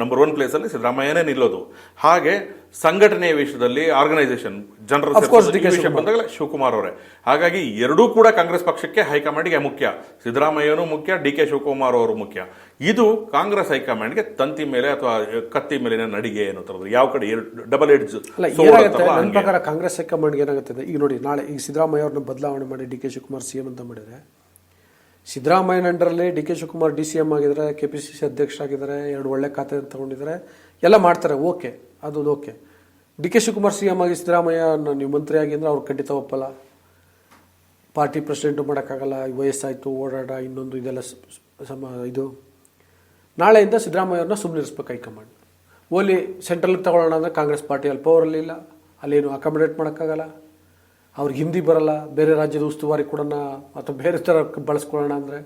ನಂಬರ್ ಒನ್ ಪ್ಲೇಸ್ ಅಲ್ಲಿ ಸಿದ್ದರಾಮಯ್ಯನೇ ನಿಲ್ಲೋದು. ಹಾಗೆ ಸಂಘಟನೆಯ ವಿಷಯದಲ್ಲಿ ಆರ್ಗನೈಸೇಷನ್ ಜನರ ಸೆಕ್ರೆಟರಿ course, ಸೇರ್ಸೋದು, ಈ ವಿಷಯ ಬಂದಾಗ ಶಿವಕುಮಾರ್ ಅವರೇ. ಹಾಗಾಗಿ ಎರಡೂ ಕೂಡ ಕಾಂಗ್ರೆಸ್ ಪಕ್ಷಕ್ಕೆ ಹೈಕಮಾಂಡ್ಗೆ ಮುಖ್ಯ. ಸಿದ್ದರಾಮಯ್ಯನೂ ಮುಖ್ಯ ಡಿ ಕೆ ಶಿವಕುಮಾರ್ ಅವರು ಮುಖ್ಯ. ಇದು ಕಾಂಗ್ರೆಸ್ ಹೈಕಮಾಂಡ್ಗೆ ತಂತಿ ಮೇಲೆ ಅಥವಾ ಕತ್ತಿ ಮೇಲಿನ ನಡಿಗೆ ಏನು ಯಾವ ಕಡೆ ಡಬಲ್ ಎಡ್ಜ್ ಪ್ರಕಾರ ಕಾಂಗ್ರೆಸ್ ಹೈಕಮಾಂಡ್ಗೆ ಏನಾಗುತ್ತೆ ಈಗ ನೋಡಿ ನಾಳೆ ಈಗ ಸಿದ್ದರಾಮಯ್ಯ ಅವ್ರನ್ನ ಬದಲಾವಣೆ ಮಾಡಿ D K Shivakumar C M ಅಂತ ಮಾಡಿದ್ರೆ ಸಿದ್ದರಾಮಯ್ಯನ ಅಂಡರಲ್ಲಿ D K Shivakumar D C M ಆಗಿದ್ದಾರೆ, ಕೆ ಪಿ ಸಿ ಸಿ ಅಧ್ಯಕ್ಷರಾಗಿದ್ದಾರೆ, ಎರಡು ಒಳ್ಳೆ ಖಾತೆ ತಗೊಂಡಿದ್ದಾರೆ. ಎಲ್ಲ ಮಾಡ್ತಾರೆ, ಓಕೆ ಅದು okay. D K Shivakumar C M ಆಗಿ ಸಿದ್ದರಾಮಯ್ಯ ನೀವು ಮಂತ್ರಿ ಆಗಿ ಅಂದ್ರೆ ಅವ್ರು ಖಂಡಿತ ಒಪ್ಪಲ್ಲ. ಪಾರ್ಟಿ ಪ್ರೆಸಿಡೆಂಟು ಮಾಡೋಕ್ಕಾಗಲ್ಲ ವಯಸ್ಸಾಯಿತು ಓಡಾಡ, ಇನ್ನೊಂದು ಇದೆಲ್ಲ ಸಮ, ಇದು. ನಾಳೆಯಿಂದ ಸಿದ್ದರಾಮಯ್ಯವ್ರನ್ನ ಸುಮ್ಮನಿರಿಸ್ಬೇಕು ಹೈಕಮಾಂಡ್. ಓಲಿ ಸೆಂಟ್ರಲ್ಗೆ ತಗೊಳ್ಳೋಣ ಅಂದರೆ ಕಾಂಗ್ರೆಸ್ ಪಾರ್ಟಿ ಅಲ್ಲಿ ಪವರಲ್ಲಿ ಇಲ್ಲ, ಅಲ್ಲೇನು ಅಕಾಮಿಡೇಟ್ ಮಾಡೋಕ್ಕಾಗಲ್ಲ. ಅವ್ರಿಗೆ ಹಿಂದಿ ಬರಲ್ಲ ಬೇರೆ ರಾಜ್ಯದ ಉಸ್ತುವಾರಿ ಕೊಡೋಣ ಅಥವಾ ಬೇರೆ ಥರ ಬಳಸ್ಕೊಳ್ಳೋಣ ಅಂದರೆ.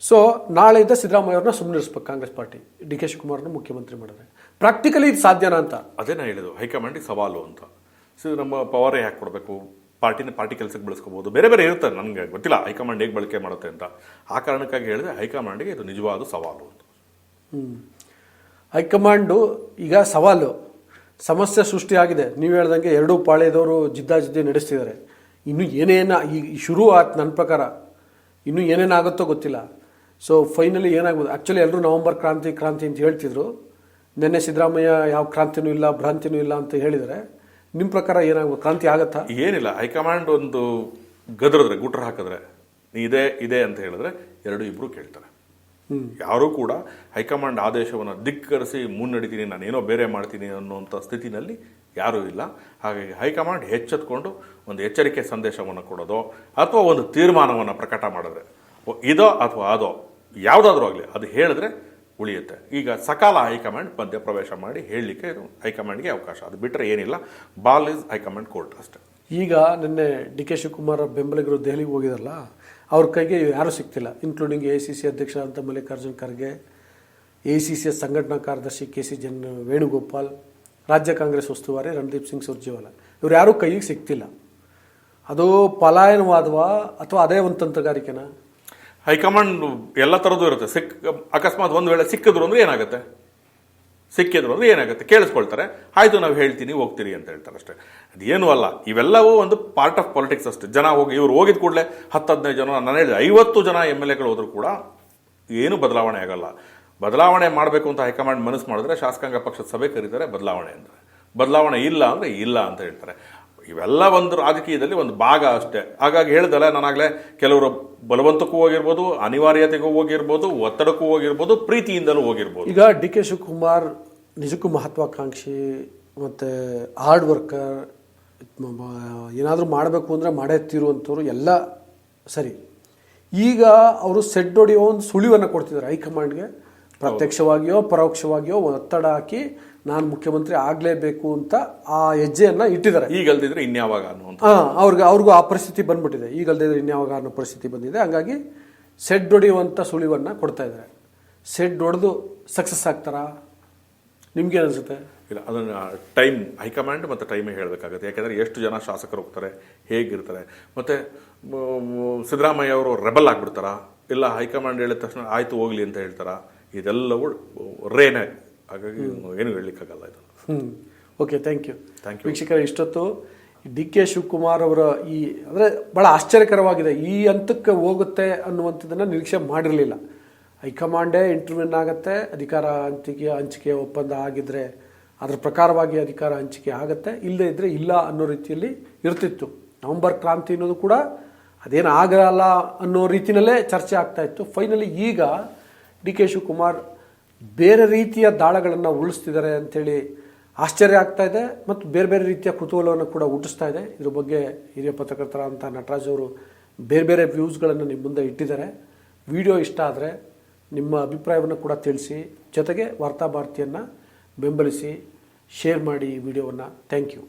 ಸೊ ನಾಳೆಯಿಂದ ಸಿದ್ದರಾಮಯ್ಯವ್ರನ್ನ ಸುಮ್ಮನಿರಿಸ್ಬೇಕು ಕಾಂಗ್ರೆಸ್ ಪಾರ್ಟಿ. ಡಿ ಕೆ ಶಿವಕುಮಾರ್ನ ಮುಖ್ಯಮಂತ್ರಿ ಮಾಡಿದ್ರೆ. ಪ್ರಾಕ್ಟಿಕಲಿ ಇದು ಸಾಧ್ಯನಾ ಅಂತ. ಅದೇ ನಾ ಹೇಳಿದ್ದು ಹೈಕಮಾಂಡಿಗೆ ಸವಾಲು ಅಂತ. ಸೊ ನಮ್ಮ ಪವರ್ ಯಾಕೆ ಕೊಡಬೇಕು? ಪಾರ್ಟಿನ ಪಾರ್ಟಿ ಕೆಲಸಕ್ಕೆ ಬಳಸ್ಕೋಬಹುದು ಬೇರೆ ಬೇರೆ ಇರುತ್ತೆ ನನಗೆ ಗೊತ್ತಿಲ್ಲ ಹೈಕಮಾಂಡ್ ಹೇಗೆ ಬಳಕೆ ಮಾಡುತ್ತೆ ಅಂತ. ಆ ಕಾರಣಕ್ಕಾಗಿ ಹೇಳಿದೆ ಹೈಕಮಾಂಡಿಗೆ ಇದು ನಿಜವಾದ ಸವಾಲು ಅಂತ. ಹೈಕಮಾಂಡು ಈಗ ಸವಾಲು. ಸಮಸ್ಯೆ ಸೃಷ್ಟಿಯಾಗಿದೆ. ನೀವು ಹೇಳ್ದಂಗೆ ಎರಡೂ ಪಾಳ್ಯದವರು ಜಿದ್ದಾಜಿದ್ದಿ ನಡೆಸ್ತಿದ್ದಾರೆ. ಇನ್ನು ಏನೇನ ಈ ಶುರು ಆಯ್ತು ನನ್ನ ಪ್ರಕಾರ. ಇನ್ನೂ ಏನೇನಾಗುತ್ತೋ ಗೊತ್ತಿಲ್ಲ. ಸೊ ಫೈನಲಿ ಏನಾಗ್ಬೋದು? ಆ್ಯಕ್ಚುಲಿ ಎಲ್ಲರೂ ನವಂಬರ್ ಕ್ರಾಂತಿ ಕ್ರಾಂತಿ ಅಂತ ಹೇಳ್ತಿದ್ರು. ನಿನ್ನೆ ಸಿದ್ದರಾಮಯ್ಯ ಯಾವ ಕ್ರಾಂತಿನೂ ಇಲ್ಲ, ಭ್ರಾಂತಿನೂ ಇಲ್ಲ ಅಂತ ಹೇಳಿದರೆ ನಿಮ್ಮ ಪ್ರಕಾರ ಏನಾಗ್ಬೋದು? ಕ್ರಾಂತಿ ಆಗತ್ತಾ? ಏನಿಲ್ಲ. ಹೈಕಮಾಂಡ್ ಒಂದು ಗದರಿದ್ರೆ, ಗುಟ್ರ ಹಾಕಿದ್ರೆ, ಇದೇ, ಇದೆ ಇದೆ ಅಂತ ಹೇಳಿದ್ರೆ ಎರಡು ಇಬ್ಬರು ಕೇಳ್ತಾರೆ. ಯಾರೂ ಕೂಡ ಹೈಕಮಾಂಡ್ ಆದೇಶವನ್ನು ಧಿಕ್ಕರಿಸಿ ಮುನ್ನಡಿತೀನಿ, ನಾನೇನೋ ಬೇರೆ ಮಾಡ್ತೀನಿ ಅನ್ನುವಂಥ ಸ್ಥಿತಿನಲ್ಲಿ ಯಾರೂ ಇಲ್ಲ. ಹಾಗಾಗಿ ಹೈಕಮಾಂಡ್ ಎಚ್ಚೆತ್ಕೊಂಡು ಒಂದು ಎಚ್ಚರಿಕೆ ಸಂದೇಶವನ್ನು ಕೊಡೋದು ಅಥವಾ ಒಂದು ತೀರ್ಮಾನವನ್ನು ಪ್ರಕಟ ಮಾಡಿದ್ರೆ ಇದೋ ಅಥವಾ ಅದೋ, ಯಾವುದಾದ್ರೂ ಆಗಲಿ, ಅದು ಹೇಳಿದ್ರೆ ಉಳಿಯುತ್ತೆ. ಈಗ ಸಕಾಲ ಹೈಕಮಾಂಡ್ ಮಧ್ಯ ಪ್ರವೇಶ ಮಾಡಿ ಹೇಳಲಿಕ್ಕೆ ಇದು ಹೈಕಮಾಂಡ್ಗೆ ಅವಕಾಶ. ಅದು ಬಿಟ್ಟರೆ ಏನಿಲ್ಲ. ಬಾಲ್ ಇಸ್ ಹೈಕಮಾಂಡ್ ಕೋರ್ಟ್ ಅಷ್ಟೇ. ಈಗ ನಿನ್ನೆ ಡಿ ಕೆ ಶಿವಕುಮಾರ್ ಬೆಂಬಲಿಗರು ದೆಹಲಿಗೆ ಹೋಗಿದಾರಲ್ಲ ಅವ್ರ ಕೈಗೆ ಯಾರೂ ಸಿಗ್ತಿಲ್ಲ ಇನ್ಕ್ಲೂಡಿಂಗ್ ಎ ಸಿ ಸಿ ಅಧ್ಯಕ್ಷ ಅಂತ Mallikarjun Kharge A C C ಸಂಘಟನಾ ಕಾರ್ಯದರ್ಶಿ ಕೆ ಸಿ ಜನ್ ವೇಣುಗೋಪಾಲ್, ರಾಜ್ಯ ಕಾಂಗ್ರೆಸ್ ಉಸ್ತುವಾರಿ ರಣದೀಪ್ ಸಿಂಗ್ ಸುರ್ಜೇವಾಲ. ಇವ್ರು ಯಾರೂ ಕೈಗೆ ಸಿಗ್ತಿಲ್ಲ. ಅದು ಪಲಾಯನವಾದವಾ ಅಥವಾ ಅದೇ ಒಂದು ತಂತ್ರಗಾರಿಕೆನಾ? ಹೈಕಮಾಂಡ್ ಎಲ್ಲ ಥರದ್ದು ಇರುತ್ತೆ. ಸಿಕ್, ಅಕಸ್ಮಾತ್ ಒಂದು ವೇಳೆ ಸಿಕ್ಕಿದ್ರು ಅಂದ್ರೆ ಏನಾಗುತ್ತೆ? ಸಿಕ್ಕಿದ್ರು ಅಂದ್ರೆ ಏನಾಗುತ್ತೆ? ಕೇಳಿಸ್ಕೊಳ್ತಾರೆ. ಆಯಿತು, ನಾವು ಹೇಳ್ತೀನಿ, ಹೋಗ್ತೀರಿ ಅಂತ ಹೇಳ್ತಾರೆ ಅಷ್ಟೇ. ಅದೇನೂ ಅಲ್ಲ. ಇವೆಲ್ಲವೂ ಒಂದು ಪಾರ್ಟ್ ಆಫ್ ಪಾಲಿಟಿಕ್ಸ್ ಅಷ್ಟೇ. ಜನ ಹೋಗಿ, ಇವ್ರು ಹೋಗಿದ ಕೂಡಲೇ ಹತ್ತು ಹದಿನೈದು ಜನ, ನಾನು ಹೇಳಿದೆ ಐವತ್ತು ಜನ ಎಂ ಎಲ್ ಎಗಳು ಹೋದರೂ ಕೂಡ ಏನು ಬದಲಾವಣೆ ಆಗಲ್ಲ. ಬದಲಾವಣೆ ಮಾಡಬೇಕು ಅಂತ ಹೈಕಮಾಂಡ್ ಮನಸ್ಸು ಮಾಡಿದ್ರೆ ಶಾಸಕಾಂಗ ಪಕ್ಷದ ಸಭೆ ಕರೀತಾರೆ ಬದಲಾವಣೆ ಅಂದರೆ. ಬದಲಾವಣೆ ಇಲ್ಲ ಅಂದರೆ ಇಲ್ಲ ಅಂತ ಹೇಳ್ತಾರೆ. ಇವೆಲ್ಲ ಒಂದು ರಾಜಕೀಯದಲ್ಲಿ ಒಂದು ಭಾಗ ಅಷ್ಟೇ. ಹಾಗಾಗಿ ಹೇಳ್ದಲ್ಲ ನಾನಾಗಲೇ ಕೆಲವರು ಬಲವಂತಕ್ಕೂ ಹೋಗಿರ್ಬೋದು, ಅನಿವಾರ್ಯತೆಗೂ ಹೋಗಿರ್ಬೋದು, ಒತ್ತಡಕ್ಕೂ ಹೋಗಿರ್ಬೋದು, ಪ್ರೀತಿಯಿಂದಲೂ ಹೋಗಿರ್ಬೋದು. ಈಗ ಡಿ ಕೆ ಶಿವಕುಮಾರ್ ನಿಜಕ್ಕೂ ಮಹತ್ವಾಕಾಂಕ್ಷಿ, ಮತ್ತು ಹಾರ್ಡ್ ವರ್ಕರ್ ಏನಾದರೂ ಮಾಡಬೇಕು ಅಂದರೆ ಮಾಡೇ ತೀರುವಂಥವ್ರು ಎಲ್ಲ ಸರಿ. ಈಗ ಅವರು ಸೆಡ್ ಹೊಡೆಯೋ ಒಂದು ಸುಳಿವನ್ನು ಕೊಡ್ತಿದ್ದಾರೆ ಹೈಕಮಾಂಡ್ಗೆ. ಪ್ರತ್ಯಕ್ಷವಾಗಿಯೋ, ಪರೋಕ್ಷವಾಗಿಯೋ ಒತ್ತಡ ಹಾಕಿ ನಾನು ಮುಖ್ಯಮಂತ್ರಿ ಆಗಲೇಬೇಕು ಅಂತ ಆ ಹೆಜ್ಜೆಯನ್ನು ಇಟ್ಟಿದ್ದಾರೆ. ಈಗ ಅಲ್ದಿದ್ರೆ ಇನ್ಯಾವಾಗ ಅನ್ನುವಂಥ ಹಾಂ ಅವ್ರಿಗೆ ಅವ್ರಿಗೂ ಆ ಪರಿಸ್ಥಿತಿ ಬಂದ್ಬಿಟ್ಟಿದೆ. ಈಗಲ್ದಿದ್ರೆ ಇನ್ಯಾವಾಗ ಅನ್ನೋ ಪರಿಸ್ಥಿತಿ ಬಂದಿದೆ. ಹಂಗಾಗಿ ಸೆಡ್ ಹೊಡೆಯುವಂಥ ಸುಳಿವನ್ನು ಕೊಡ್ತಾ ಇದ್ದಾರೆ. ಸೆಡ್ ಹೊಡೆದು ಸಕ್ಸಸ್ ಆಗ್ತಾರಾ? ನಿಮ್ಗೆ ಅನಿಸುತ್ತೆ? ಇಲ್ಲ ಅದನ್ನು ಟೈಮ್ ಹೈಕಮಾಂಡ್ ಮತ್ತು ಟೈಮೇ ಹೇಳಬೇಕಾಗುತ್ತೆ. ಯಾಕೆಂದರೆ ಎಷ್ಟು ಜನ ಶಾಸಕರು ಹೋಗ್ತಾರೆ ಹೇಗಿರ್ತಾರೆ. ಮತ್ತು ಸಿದ್ದರಾಮಯ್ಯ ಅವರು ರೆಬಲ್ ಆಗಿಬಿಡ್ತಾರಾ? ಇಲ್ಲ ಹೈಕಮಾಂಡ್ ಹೇಳಿದ ತಕ್ಷಣ ಆಯ್ತು ಹೋಗ್ಲಿ ಅಂತ ಹೇಳ್ತಾರಾ? ಇದೆಲ್ಲವೂ ರೇನೇ ಹಾಗಾಗಿ ಏನು ಹೇಳಲಿಕ್ಕಾಗಲ್ಲ ಇದು ಹ್ಞೂ okay thank you thank you ವೀಕ್ಷಕರ ಇಷ್ಟೊತ್ತು ಡಿ ಕೆ ಶಿವಕುಮಾರ್ ಅವರ ಈ ಅಂದರೆ ಭಾಳ ಆಶ್ಚರ್ಯಕರವಾಗಿದೆ. ಈ ಹಂತಕ್ಕೆ ಹೋಗುತ್ತೆ ಅನ್ನುವಂಥದ್ದನ್ನು ನಿರೀಕ್ಷೆ ಮಾಡಿರಲಿಲ್ಲ. ಹೈಕಮಾಂಡೇ ಇಂಟರ್ವ್ಯೂನ್ ಆಗುತ್ತೆ ಅಧಿಕಾರ ಹಂಚಿಕೆ ಹಂಚಿಕೆ ಒಪ್ಪಂದ ಆಗಿದ್ದರೆ ಅದರ ಪ್ರಕಾರವಾಗಿ ಅಧಿಕಾರ ಹಂಚಿಕೆ ಆಗುತ್ತೆ ಇಲ್ಲದೇ ಇದ್ದರೆ ಇಲ್ಲ ಅನ್ನೋ ರೀತಿಯಲ್ಲಿ ಇರ್ತಿತ್ತು. ನವಂಬರ್ ಕ್ರಾಂತಿ ಅನ್ನೋದು ಕೂಡ ಅದೇನು ಆಗಲ್ಲ ಅನ್ನೋ ರೀತಿಯಲ್ಲೇ ಚರ್ಚೆ ಆಗ್ತಾ ಇತ್ತು. ಫೈನಲಿ ಈಗ ಡಿ ಕೆ ಶಿವಕುಮಾರ್ ಬೇರೆ ರೀತಿಯ ದಾಳಗಳನ್ನು ಉಳಿಸ್ತಿದ್ದಾರೆ ಅಂಥೇಳಿ ಆಶ್ಚರ್ಯ ಆಗ್ತಾ ಇದೆ ಮತ್ತು ಬೇರೆ ಬೇರೆ ರೀತಿಯ ಕುತೂಹಲವನ್ನು ಕೂಡ ಹುಟ್ಟಿಸ್ತಾ ಇದೆ. ಇದ್ರ ಬಗ್ಗೆ ಹಿರಿಯ ಪತ್ರಕರ್ತರಂಥ ನಟರಾಜ್ ಅವರು ಬೇರೆ ಬೇರೆ ವ್ಯೂಸ್ಗಳನ್ನು ನಿಮ್ಮ ಮುಂದೆ ಇಟ್ಟಿದ್ದಾರೆ. ವಿಡಿಯೋ ಇಷ್ಟ ಆದರೆ ನಿಮ್ಮ ಅಭಿಪ್ರಾಯವನ್ನು ಕೂಡ ತಿಳಿಸಿ, ಜೊತೆಗೆ ವಾರ್ತಾಭಾರತಿಯನ್ನು ಬೆಂಬಲಿಸಿ, ಶೇರ್ ಮಾಡಿ ಈ ವಿಡಿಯೋವನ್ನು. Thank you.